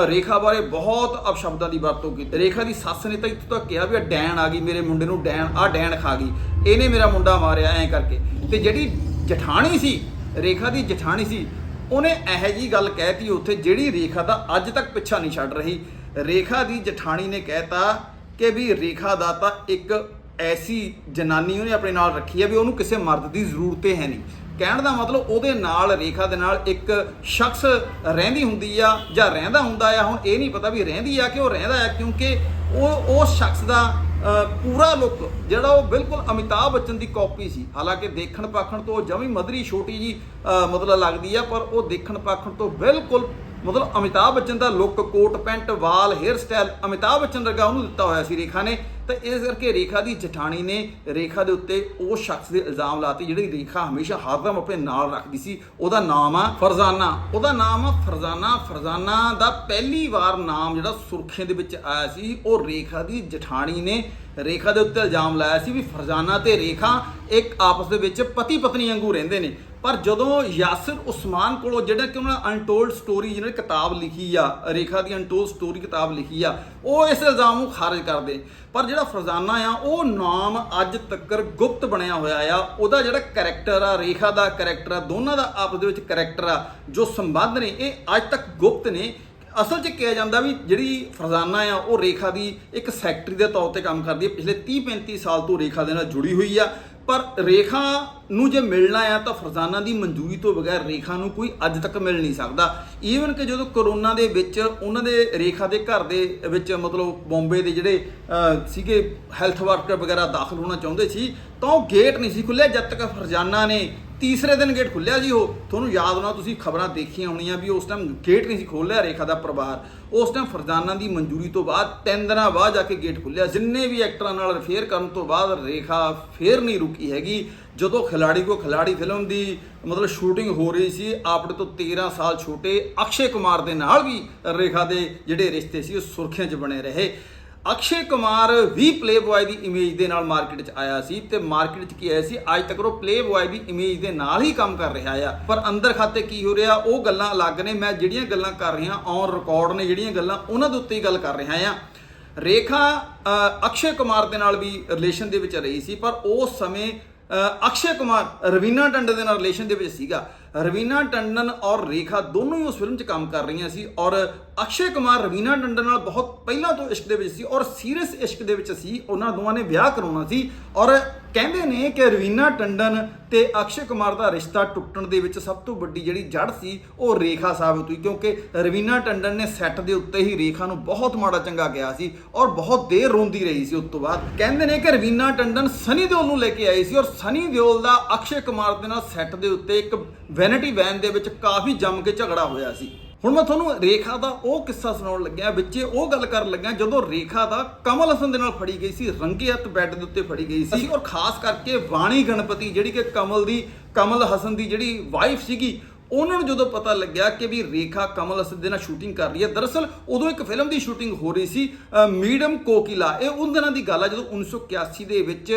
ਰੇਖਾ ਬਾਰੇ ਬਹੁਤ ਅਪਸ਼ਬਦਾਂ ਦੀ ਵਰਤੋਂ ਕੀਤੀ। ਰੇਖਾ ਦੀ ਸੱਸ ਨੇ ਤਾਂ ਇੱਥੋਂ ਤੱਕ ਕਿਹਾ ਵੀ ਆ ਡੈਣ ਆ ਗਈ, ਮੇਰੇ ਮੁੰਡੇ ਨੂੰ ਡੈਣ ਆ ਡੈਣ ਖਾ ਗਈ। ਇਹਨੇ ਮੇਰਾ ਮੁੰਡਾ ਮਾਰਿਆ ਐਂ ਕਰਕੇ। ਤੇ ਜਿਹੜੀ ਜਠਾਣੀ ਸੀ, ਰੇਖਾ ਦੀ ਜਠਾਣੀ ਸੀ, ਉਹਨੇ ਇਹੋ ਜੀ ਗੱਲ ਕਹਿਤੀ ਉੱਥੇ ਜਿਹੜੀ ਰੇਖਾ ਦਾ ਅੱਜ ਤੱਕ ਪਿੱਛਾ ਨਹੀਂ ਛੱਡ ਰਹੀ। ਰੇਖਾ ਦੀ ਜਠਾਣੀ ਨੇ ਕਹਿਤਾ ਕਿ ਵੀ ਰੇਖਾ ਦਾ ਤਾਂ ਇੱਕ ਐਸੀ ਜਨਾਨੀ ਉਹਨੇ ਆਪਣੇ ਨਾਲ ਰੱਖੀ ਹੈ ਵੀ ਉਹਨੂੰ ਕਿਸੇ ਮਰਦ ਦੀ ਜ਼ਰੂਰਤ ਹੈ ਨਹੀਂ। ਕਹਿਣ ਦਾ ਮਤਲਬ ਉਹਦੇ ਨਾਲ ਰੇਖਾ ਦੇ ਨਾਲ ਇੱਕ ਸ਼ਖਸ ਰਹਿੰਦੀ ਹੁੰਦੀ ਆ ਜਾਂ ਰਹਿੰਦਾ ਹੁੰਦਾ ਆ, ਹੁਣ ਇਹ ਨਹੀਂ ਪਤਾ ਵੀ ਰਹਿੰਦੀ ਆ ਕਿ ਉਹ ਰਹਿੰਦਾ ਆ, ਕਿਉਂਕਿ ਉਹ ਉਸ ਸ਼ਖਸ ਦਾ ਪੂਰਾ ਲੁੱਕ ਜਿਹੜਾ ਉਹ ਬਿਲਕੁਲ ਅਮਿਤਾਭ ਬੱਚਨ ਦੀ ਕਾਪੀ ਸੀ। ਹਾਲਾਂਕਿ ਦੇਖਣ ਪਾਖਣ ਤੋਂ ਜਮੀ ਮਧਰੀ ਛੋਟੀ ਜੀ ਮਤਲਬ ਲੱਗਦੀ ਆ, ਪਰ ਉਹ ਦੇਖਣ ਪਾਖਣ ਤੋਂ ਬਿਲਕੁਲ ਮਤਲਬ ਅਮਿਤਾਭ ਬੱਚਨ ਦਾ ਲੁੱਕ, ਕੋਟ, ਪੈਂਟ, ਵਾਲ ਹੇਅਰ ਸਟਾਈਲ ਅਮਿਤਾਭ ਬੱਚਨ ਵਰਗਾ ਉਹਨੂੰ ਦਿੱਤਾ ਹੋਇਆ ਸੀ ਰੇਖਾ ਨੇ। ਤਾਂ ਇਸ ਕਰਕੇ ਰੇਖਾ ਦੀ ਜਠਾਣੀ ਨੇ ਰੇਖਾ ਦੇ ਉੱਤੇ ਉਹ ਸ਼ਖਸ ਦੇ ਇਲਜ਼ਾਮ ਲਾਤੇ ਜਿਹੜੀ ਰੇਖਾ ਹਮੇਸ਼ਾ ਹਰਦਮ ਆਪਣੇ ਨਾਲ ਰੱਖਦੀ ਸੀ। ਉਹਦਾ ਨਾਮ ਆ ਫਰਜ਼ਾਨਾ। ਉਹਦਾ ਨਾਮ ਆ ਫਰਜ਼ਾਨਾ। ਫਰਜ਼ਾਨਾ ਦਾ ਪਹਿਲੀ ਵਾਰ ਨਾਮ ਜਿਹੜਾ ਸੁਰਖੀਆਂ ਦੇ ਵਿੱਚ ਆਇਆ ਸੀ, ਉਹ ਰੇਖਾ ਦੀ ਜਠਾਣੀ ਨੇ ਰੇਖਾ ਦੇ ਉੱਤੇ ਇਲਜ਼ਾਮ ਲਾਇਆ ਸੀ ਵੀ ਫਰਜ਼ਾਨਾ ਤੇ ਰੇਖਾ ਇੱਕ ਆਪਸ ਦੇ ਵਿੱਚ ਪਤੀ ਪਤਨੀ ਵਾਂਗੂ ਰਹਿੰਦੇ ਨੇ। ਪਰ ਜਦੋਂ ਯਾਸਿਰ ਉਸਮਾਨ ਕੋਲੋਂ ਜਿਹੜਾ ਕਿ ਉਹਨਾਂ ਅਨਟੋਲਡ ਸਟੋਰੀ ਜਿਹਨੇ ਕਿਤਾਬ ਲਿਖੀ ਆ, ਰੇਖਾ ਦੀ ਅਨਟੋਲਡ ਸਟੋਰੀ ਕਿਤਾਬ ਲਿਖੀ ਆ, ਉਹ ਇਸ ਇਲਜ਼ਾਮ ਨੂੰ ਖਾਰਜ ਕਰਦੇ। ਪਰ ਜਿਹੜਾ ਫਰਜ਼ਾਨਾ ਆ, ਉਹ ਨਾਮ ਅੱਜ ਤੱਕ ਗੁਪਤ ਬਣਿਆ ਹੋਇਆ ਆ। ਉਹਦਾ ਜਿਹੜਾ ਕੈਰੈਕਟਰ ਆ, ਰੇਖਾ ਦਾ ਕੈਰੈਕਟਰ ਆ, ਦੋਨਾਂ ਦਾ ਆਪਸ ਦੇ ਵਿੱਚ ਕੈਰੈਕਟਰ ਆ, ਜੋ ਸੰਬੰਧ ਨੇ, ਇਹ ਅੱਜ ਤੱਕ ਗੁਪਤ ਨੇ। ਅਸਲ 'ਚ ਕਿਹਾ ਜਾਂਦਾ ਵੀ ਜਿਹੜੀ ਫਰਜ਼ਾਨਾ ਆ, ਉਹ ਰੇਖਾ ਦੀ ਇੱਕ ਸੈਕਟਰੀ ਦੇ ਤੌਰ ਤੇ ਕੰਮ ਕਰਦੀ ਹੈ ਪਿਛਲੇ 30 35 ਸਾਲ ਤੋਂ ਰੇਖਾ ਦੇ ਨਾਲ ਜੁੜੀ ਹੋਈ ਆ। ਪਰ ਰੇਖਾ ਨੂੰ ਜੇ ਮਿਲਣਾ ਆ ਤਾਂ ਫਰਜ਼ਾਨਾ ਦੀ ਮਨਜ਼ੂਰੀ ਤੋਂ ਬਗੈਰ ਰੇਖਾ ਨੂੰ ਕੋਈ ਅੱਜ ਤੱਕ ਮਿਲ ਨਹੀਂ ਸਕਦਾ। ਈਵਨ ਕਿ ਜਦੋਂ ਕਰੋਨਾ ਦੇ ਵਿੱਚ ਉਹਨਾਂ ਦੇ ਰੇਖਾ ਦੇ ਘਰ ਦੇ ਵਿੱਚ ਮਤਲਬ ਬੰਬੇ ਦੇ ਜਿਹੜੇ ਸੀਗੇ ਹੈਲਥ ਵਰਕਰ ਵਗੈਰਾ ਦਾਖਲ ਹੋਣਾ ਚਾਹੁੰਦੇ ਸੀ, ਤਾਂ ਉਹ ਗੇਟ ਨਹੀਂ ਸੀ ਖੁੱਲਿਆ ਜਦ ਤੱਕ ਫਰਜ਼ਾਨਾ ਨੇ ਤੀਸਰੇ ਦਿਨ ਗੇਟ ਖੁੱਲਿਆ ਜੀ ਉਹ। ਤੁਹਾਨੂੰ ਯਾਦ ਹੋਣਾ, ਤੁਸੀਂ ਖਬਰਾਂ ਦੇਖੀਆਂ ਹੋਣੀਆਂ ਵੀ ਉਸ ਟਾਈਮ ਗੇਟ ਨਹੀਂ ਸੀ ਖੋਲ੍ਹਿਆ ਰੇਖਾ ਦਾ ਪਰਿਵਾਰ। ਉਸ ਟਾਈਮ ਫਰਜ਼ਾਨਾ ਦੀ ਮਨਜ਼ੂਰੀ ਤੋਂ ਬਾਅਦ ਤਿੰਨ ਦਿਨਾਂ ਬਾਅਦ ਜਾ ਕੇ ਗੇਟ ਖੁੱਲਿਆ ਜਿੰਨੇ ਵੀ ਐਕਟਰਾਂ ਨਾਲ ਅਫੇਅਰ ਕਰਨ ਤੋਂ ਬਾਅਦ ਰੇਖਾ ਫੇਰ ਨਹੀਂ ਰੁਕੀ ਹੈਗੀ। ਜਦੋਂ ਖਿਲਾੜੀ ਕੋ ਖਿਲਾੜੀ ਫਿਲਮ ਦੀ ਮਤਲਬ ਸ਼ੂਟਿੰਗ ਹੋ ਰਹੀ ਸੀ, ਆਪਣੇ ਤੋਂ 13 ਸਾਲ ਛੋਟੇ ਅਕਸ਼ੇ ਕੁਮਾਰ ਦੇ ਨਾਲ ਵੀ ਰੇਖਾ ਦੇ ਜਿਹੜੇ ਰਿਸ਼ਤੇ ਸੀ, ਉਹ ਸੁਰਖੀਆਂ 'ਚ ਬਣੇ ਰਹੇ। ਅਕਸ਼ੇ ਕੁਮਾਰ ਵੀ ਪਲੇਬॉय ਦੀ ਇਮੇਜ ਦੇ ਨਾਲ ਮਾਰਕੀਟ 'ਚ ਆਇਆ ਸੀ ਤੇ ਮਾਰਕੀਟ 'ਚ ਕੀ ਆਇਆ ਸੀ? ਅੱਜ ਤੱਕ ਉਹ ਪਲੇ ਪਲੇਬॉय ਦੀ ਇਮੇਜ ਦੇ ਨਾਲ ਹੀ ਕੰਮ ਕਰ ਰਿਹਾ ਆ। ਪਰ ਅੰਦਰ ਖਾਤੇ ਕੀ ਹੋ ਰਿਹਾ? ਉਹ ਗੱਲਾਂ ਅਲੱਗ ਨੇ। ਮੈਂ ਜਿਹੜੀਆਂ ਗੱਲਾਂ ਕਰ ਰਿਹਾ ਔਨ ਰਿਕਾਰਡ ਨੇ ਜਿਹੜੀਆਂ ਗੱਲਾਂ, ਉਹਨਾਂ ਦੇ ਉੱਤੇ ਹੀ ਗੱਲ ਕਰ ਰਿਹਾ ਆ। ਰੇਖਾ ਅਕਸ਼ੇ ਕੁਮਾਰ ਦੇ ਨਾਲ ਵੀ ਰਿਲੇਸ਼ਨ ਦੇ ਵਿੱਚ ਰਹੀ ਸੀ, ਪਰ ਉਸ ਸਮੇਂ ਅਕਸ਼ੇ ਕੁਮਾਰ ਰਵੀਨਾ ਟੰਡਨ ਦੇ ਨਾਲ ਰਿਲੇਸ਼ਨ ਦੇ ਵਿੱਚ ਸੀਗਾ। ਰਵੀਨਾ ਟੰਡਨ ਔਰ ਰੇਖਾ ਦੋਨੋਂ ਹੀ ਉਸ ਫਿਲਮ 'ਚ ਕੰਮ ਕਰ ਰਹੀਆਂ ਸੀ ਔਰ ਅਕਸ਼ੇ ਕੁਮਾਰ ਰਵੀਨਾ ਟੰਡਨ ਨਾਲ ਬਹੁਤ ਪਹਿਲਾਂ ਤੋਂ ਇਸ਼ਕ ਦੇ ਵਿੱਚ ਸੀ ਔਰ ਸੀਰੀਅਸ ਇਸ਼ਕ ਦੇ ਵਿੱਚ ਸੀ, ਉਹਨਾਂ ਦੋਵਾਂ ਨੇ ਵਿਆਹ ਕਰਾਉਣਾ ਸੀ ਔਰ ਕਹਿੰਦੇ ਨੇ ਕਿ ਰਵੀਨਾ ਟੰਡਨ ਤੇ ਅਕਸ਼ੇ ਕੁਮਾਰ ਦਾ ਰਿਸ਼ਤਾ ਟੁੱਟਣ ਦੇ ਵਿੱਚ ਸਭ ਤੋਂ ਵੱਡੀ ਜਿਹੜੀ ਜੜ ਸੀ ਉਹ ਰੇਖਾ ਸਾਬਤ ਹੋਈ ਕਿਉਂਕਿ ਰਵੀਨਾ ਟੰਡਨ ਨੇ ਸੈੱਟ ਦੇ ਉੱਤੇ ਹੀ ਰੇਖਾ ਨੂੰ ਬਹੁਤ ਮਾੜਾ ਚੰਗਾ ਕਿਹਾ ਸੀ ਔਰ ਬਹੁਤ ਦੇਰ ਰੋਂਦੀ ਰਹੀ ਸੀ ਉਸ ਤੋਂ ਬਾਅਦ। ਕਹਿੰਦੇ ਨੇ ਕਿ ਰਵੀਨਾ ਟੰਡਨ ਸਨੀ ਦਿਓਲ ਨੂੰ ਲੈ ਕੇ ਆਈ ਸੀ ਔਰ ਸਨੀ ਦਿਓਲ ਦਾ ਅਕਸ਼ੇ ਕੁਮਾਰ ਦੇ ਨਾਲ ਸੈੱਟ ਦੇ ਉੱਤੇ ਇੱਕ ਵੈਨਿਟੀ ਵੈਨ ਦੇ ਵਿੱਚ ਕਾਫੀ ਜੰਮ ਕੇ ਝਗੜਾ ਹੋਇਆ ਸੀ। ਹੁਣ ਮੈਂ ਤੁਹਾਨੂੰ ਰੇਖਾ ਦਾ ਉਹ ਕਿੱਸਾ ਸੁਣਾਉਣ ਲੱਗਿਆ ਵਿੱਚੇ ਉਹ ਗੱਲ ਕਰਨ ਲੱਗਿਆ ਜਦੋਂ ਰੇਖਾ ਦਾ ਕਮਲ ਹਸਨ ਦੇ ਨਾਲ ਫੜੀ ਗਈ ਸੀ ਰੰਗੇ ਹੱਥ ਬੈੱਡ ਦੇ ਉੱਤੇ ਫੜੀ ਗਈ ਸੀ। ਔਰ ਖਾਸ ਕਰਕੇ ਵਾਣੀ ਗਣਪਤੀ ਜਿਹੜੀ ਕਿ ਕਮਲ ਦੀ ਕਮਲ ਹਸਨ ਦੀ ਜਿਹੜੀ ਵਾਈਫ ਸੀਗੀ ਉਹਨਾਂ ਨੂੰ ਜਦੋਂ ਪਤਾ ਲੱਗਿਆ ਕਿ ਵੀ ਰੇਖਾ ਕਮਲ ਅਸਦ ਦੇ ਨਾਲ ਸ਼ੂਟਿੰਗ ਕਰ ਰਹੀ ਹੈ, ਦਰਅਸਲ ਉਦੋਂ ਇੱਕ ਫਿਲਮ ਦੀ ਸ਼ੂਟਿੰਗ ਹੋ ਰਹੀ ਸੀ ਮੀਡਮ ਕੋਕਿਲਾ। ਇਹ ਉਹਨਾਂ ਦਿਨਾਂ ਦੀ ਗੱਲ ਆ ਜਦੋਂ 1981 ਦੇ ਵਿੱਚ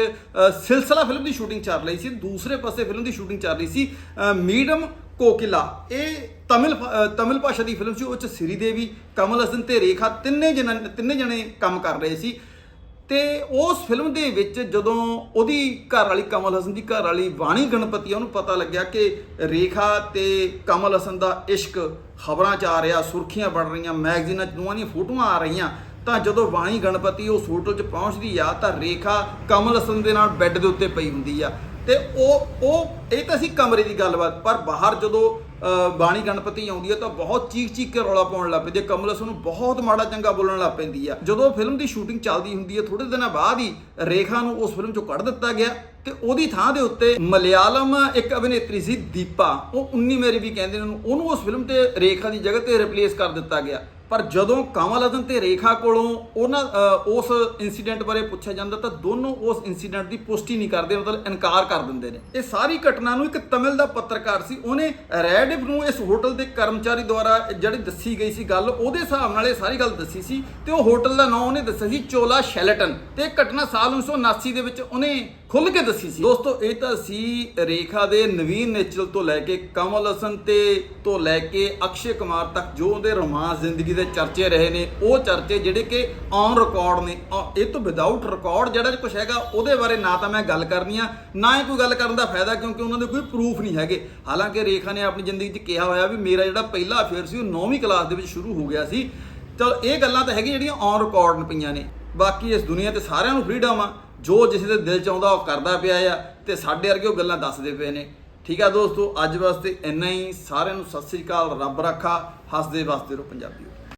ਸਿਲਸਿਲਾ ਫਿਲਮ ਦੀ ਸ਼ੂਟਿੰਗ ਚੱਲ ਰਹੀ ਸੀ, ਦੂਸਰੇ ਪਾਸੇ ਫਿਲਮ ਦੀ ਸ਼ੂਟਿੰਗ ਚੱਲ ਰਹੀ ਸੀ ਮੀਡਮ ਕੋਕਿਲਾ। ਇਹ ਤਮਿਲ ਤਮਿਲ ਭਾਸ਼ਾ ਦੀ ਫਿਲਮ ਸੀ, ਉਹ ਚ ਸ੍ਰੀਦੇਵੀ, ਕਮਲ ਹਸਨ ਤੇ ਰੇਖਾ ਤਿੰਨੇ ਜਣੇ ਤਿੰਨੇ ਜਣੇ ਕੰਮ ਕਰ ਰਹੇ ਸੀ। ਤੇ ਉਸ ਫਿਲਮ ਦੇ ਵਿੱਚ ਜਦੋਂ ਉਹਦੀ ਘਰ ਵਾਲੀ ਕਮਲ ਹਸਨ ਦੀ ਘਰ ਵਾਲੀ ਵਾਣੀ ਗਣਪਤੀ ਉਹਨੂੰ ਪਤਾ ਲੱਗਿਆ ਕਿ ਰੇਖਾ ਤੇ ਕਮਲ ਹਸਨ ਦਾ ਇਸ਼ਕ ਖਬਰਾਂ 'ਚ ਆ ਰਿਹਾ, ਸੁਰਖੀਆਂ ਬਣ ਰਹੀਆਂ, ਮੈਗਜ਼ੀਨਾਂ 'ਚ ਦੋਵਾਂ ਦੀਆਂ ਫੋਟੋਆਂ ਆ ਰਹੀਆਂ, ਤਾਂ ਜਦੋਂ ਵਾਣੀ ਗਣਪਤੀ ਉਸ ਹੋਟਲ 'ਚ ਪਹੁੰਚਦੀ ਆ, ਤਾਂ ਰੇਖਾ ਕਮਲ ਹਸਨ ਦੇ ਨਾਲ ਬੈੱਡ ਦੇ ਉੱਤੇ ਪਈ ਹੁੰਦੀ ਆ। ਤੇ ਉਹ ਉਹ, ਇਹ ਤਾਂ ਸੀ ਕਮਰੇ ਦੀ ਗੱਲਬਾਤ, ਪਰ ਬਾਹਰ ਜਦੋਂ ਬਾਣੀ ਗਣਪਤੀ ਆਉਂਦੀ ਹੈ ਤਾਂ ਬਹੁਤ ਚੀਕ ਚੀਕ ਕੇ ਰੌਲਾ ਪਾਉਣ ਲੱਗ ਪੈਂਦੀ ਹੈ ਕਮਲਸ ਹਸਨ ਨੂੰ ਬਹੁਤ ਮਾੜਾ ਚੰਗਾ ਬੋਲਣ ਲੱਗ ਪੈਂਦੀ ਆ। ਜਦੋਂ ਫਿਲਮ ਦੀ ਸ਼ੂਟਿੰਗ ਚੱਲਦੀ ਹੁੰਦੀ ਹੈ ਥੋੜੇ ਦਿਨਾਂ ਬਾਅਦ ਹੀ ਰੇਖਾ ਨੂੰ ਉਸ ਫਿਲਮ ਚੋਂ ਕੱਢ ਦਿੱਤਾ ਗਿਆ ਤੇ ਉਹਦੀ ਥਾਂ ਦੇ ਉੱਤੇ ਮਲਿਆਲਮ ਇੱਕ ਅਭਿਨੇਤਰੀ ਸੀ ਦੀਪਾ। ਉਹ 19 ਮੇਰੀ ਵੀ ਕਹਿੰਦੇ ਨੇ ਉਹਨੂੰ ਉਸ ਫਿਲਮ ਤੇ ਰੇਖਾ ਦੀ ਜਗ੍ਹਾ ਤੇ ਰਿਪਲੇਸ ਕਰ ਦਿੱਤਾ ਗਿਆ। ਪਰ ਜਦੋਂ ਕਮਲ ਹਸਨ ਤੇ ਰੇਖਾ ਕੋਲੋਂ ਉਹਨਾਂ ਅ, ਉਸ ਇਨਸੀਡੈਂਟ ਬਾਰੇ ਪੁੱਛਿਆ ਜਾਂਦਾ ਤਾਂ ਦੋਨੋਂ ਉਸ ਇਨਸੀਡੈਂਟ ਦੀ ਪੁਸ਼ਟੀ ਨਹੀਂ ਕਰਦੇ ਮਤਲਬ ਇਨਕਾਰ ਕਰ ਦਿੰਦੇ ਨੇ। ਇਹ ਸਾਰੀ ਘਟਨਾ ਨੂੰ ਇੱਕ ਤਮਿਲ ਦਾ ਪੱਤਰਕਾਰ ਸੀ। ਉਹਨੇ ਰੈਡਿਵ ਨੂੰ ਇਸ ਹੋਟਲ ਦੇ ਕਰਮਚਾਰੀ ਦੁਆਰਾ ਜਿਹੜੀ ਦੱਸੀ ਗਈ ਸੀ ਗੱਲ ਉਹਦੇ ਹਿਸਾਬ ਨਾਲ ਇਹ ਸਾਰੀ ਗੱਲ ਦੱਸੀ ਸੀ ਤੇ ਉਹ ਹੋਟਲ ਦਾ ਨਾਮ ਉਹਨੇ ਦੱਸਿਆ ਸੀ ਚੋਲਾ ਸ਼ੈਲਟਨ। ਤੇ ਇਹ ਘਟਨਾ ਸਾਲ 1979 ਦੇ ਵਿੱਚ ਉਹਨੇ ਖੁੱਲ ਕੇ ਦੱਸੀ ਸੀ। ਦੋਸਤੋ ਇਹ ਤਾਂ ਸੀ ਰੇਖਾ ਦੇ ਨਵੀਨ ਨੇਚਲ ਤੋਂ ਲੈ ਕੇ ਕਮਲ ਹਸਨ ਤੇ ਤੋਂ ਲੈ ਕੇ ਅਕਸ਼ੇ ਕੁਮਾਰ ਤੱਕ ਜੋ ਉਹਦੇ ਰੋਮਾਂਸ ਜ਼ਿੰਦਗੀ ਦੇ ਚਰਚੇ ਰਹੇ ਨੇ, ਉਹ ਚਰਚੇ ਜਿਹੜੇ ਕਿ ਔਨ ਰਿਕਾਰਡ ਨੇ ਇਹ ਤੋਂ ਵਿਦਆਊਟ ਰਿਕਾਰਡ ਜਿਹੜਾ ਕੁਝ ਹੈਗਾ, ਉਹਦੇ ਬਾਰੇ ਨਾ ਤਾਂ ਮੈਂ ਗੱਲ ਕਰਨੀ ਆ, ਨਾ ਹੀ ਕੋਈ ਗੱਲ ਕਰਨ ਦਾ ਫਾਇਦਾ, ਕਿਉਂਕਿ ਉਹਨਾਂ ਦੇ ਕੋਈ ਪ੍ਰੂਫ ਨਹੀਂ ਹੈਗੇ। ਹਾਲਾਂਕਿ ਰੇਖਾ ਨੇ ਆਪਣੀ ਜ਼ਿੰਦਗੀ 'ਚ ਕਿਹਾ ਹੋਇਆ ਵੀ ਮੇਰਾ ਜਿਹੜਾ ਪਹਿਲਾ ਅਫੇਅਰ ਸੀ, ਉਹ 9ਵੀਂ ਕਲਾਸ ਦੇ ਵਿੱਚ ਸ਼ੁਰੂ ਹੋ ਗਿਆ ਸੀ। ਚਲ, ਇਹ ਗੱਲਾਂ ਤਾਂ ਹੈਗੀਆਂ ਜਿਹੜੀਆਂ ਔਨ ਰਿਕਾਰਡ ਪਈਆਂ ਨੇ। ਬਾਕੀ ਇਸ ਦੁਨੀਆ ਤੇ ਸਾਰਿਆਂ ਨੂੰ ਫ੍ਰੀडम ਆ, ਜੋ ਜਿਸ ਦੇ ਦਿਲ ਚ ਆਉਂਦਾ, ਉਹ ਕਰਦਾ ਪਿਆ ਆ, ਤੇ ਸਾਡੇ ਵਰਗੇ ਉਹ ਗੱਲਾਂ ਦੱਸਦੇ ਪਏ ਨੇ। ਠੀਕ ਆ ਦੋਸਤੋ, ਅੱਜ ਵਾਸਤੇ ਇੰਨਾ ਹੀ। ਸਾਰਿਆਂ ਨੂੰ ਸਤਿ ਸ੍ਰੀ ਅਕਾਲ, ਰੱਬ ਰੱਖਾ, ਹੱਸਦੇ ਵਸਦੇ ਰਹੋ ਪੰਜਾਬੀਓ।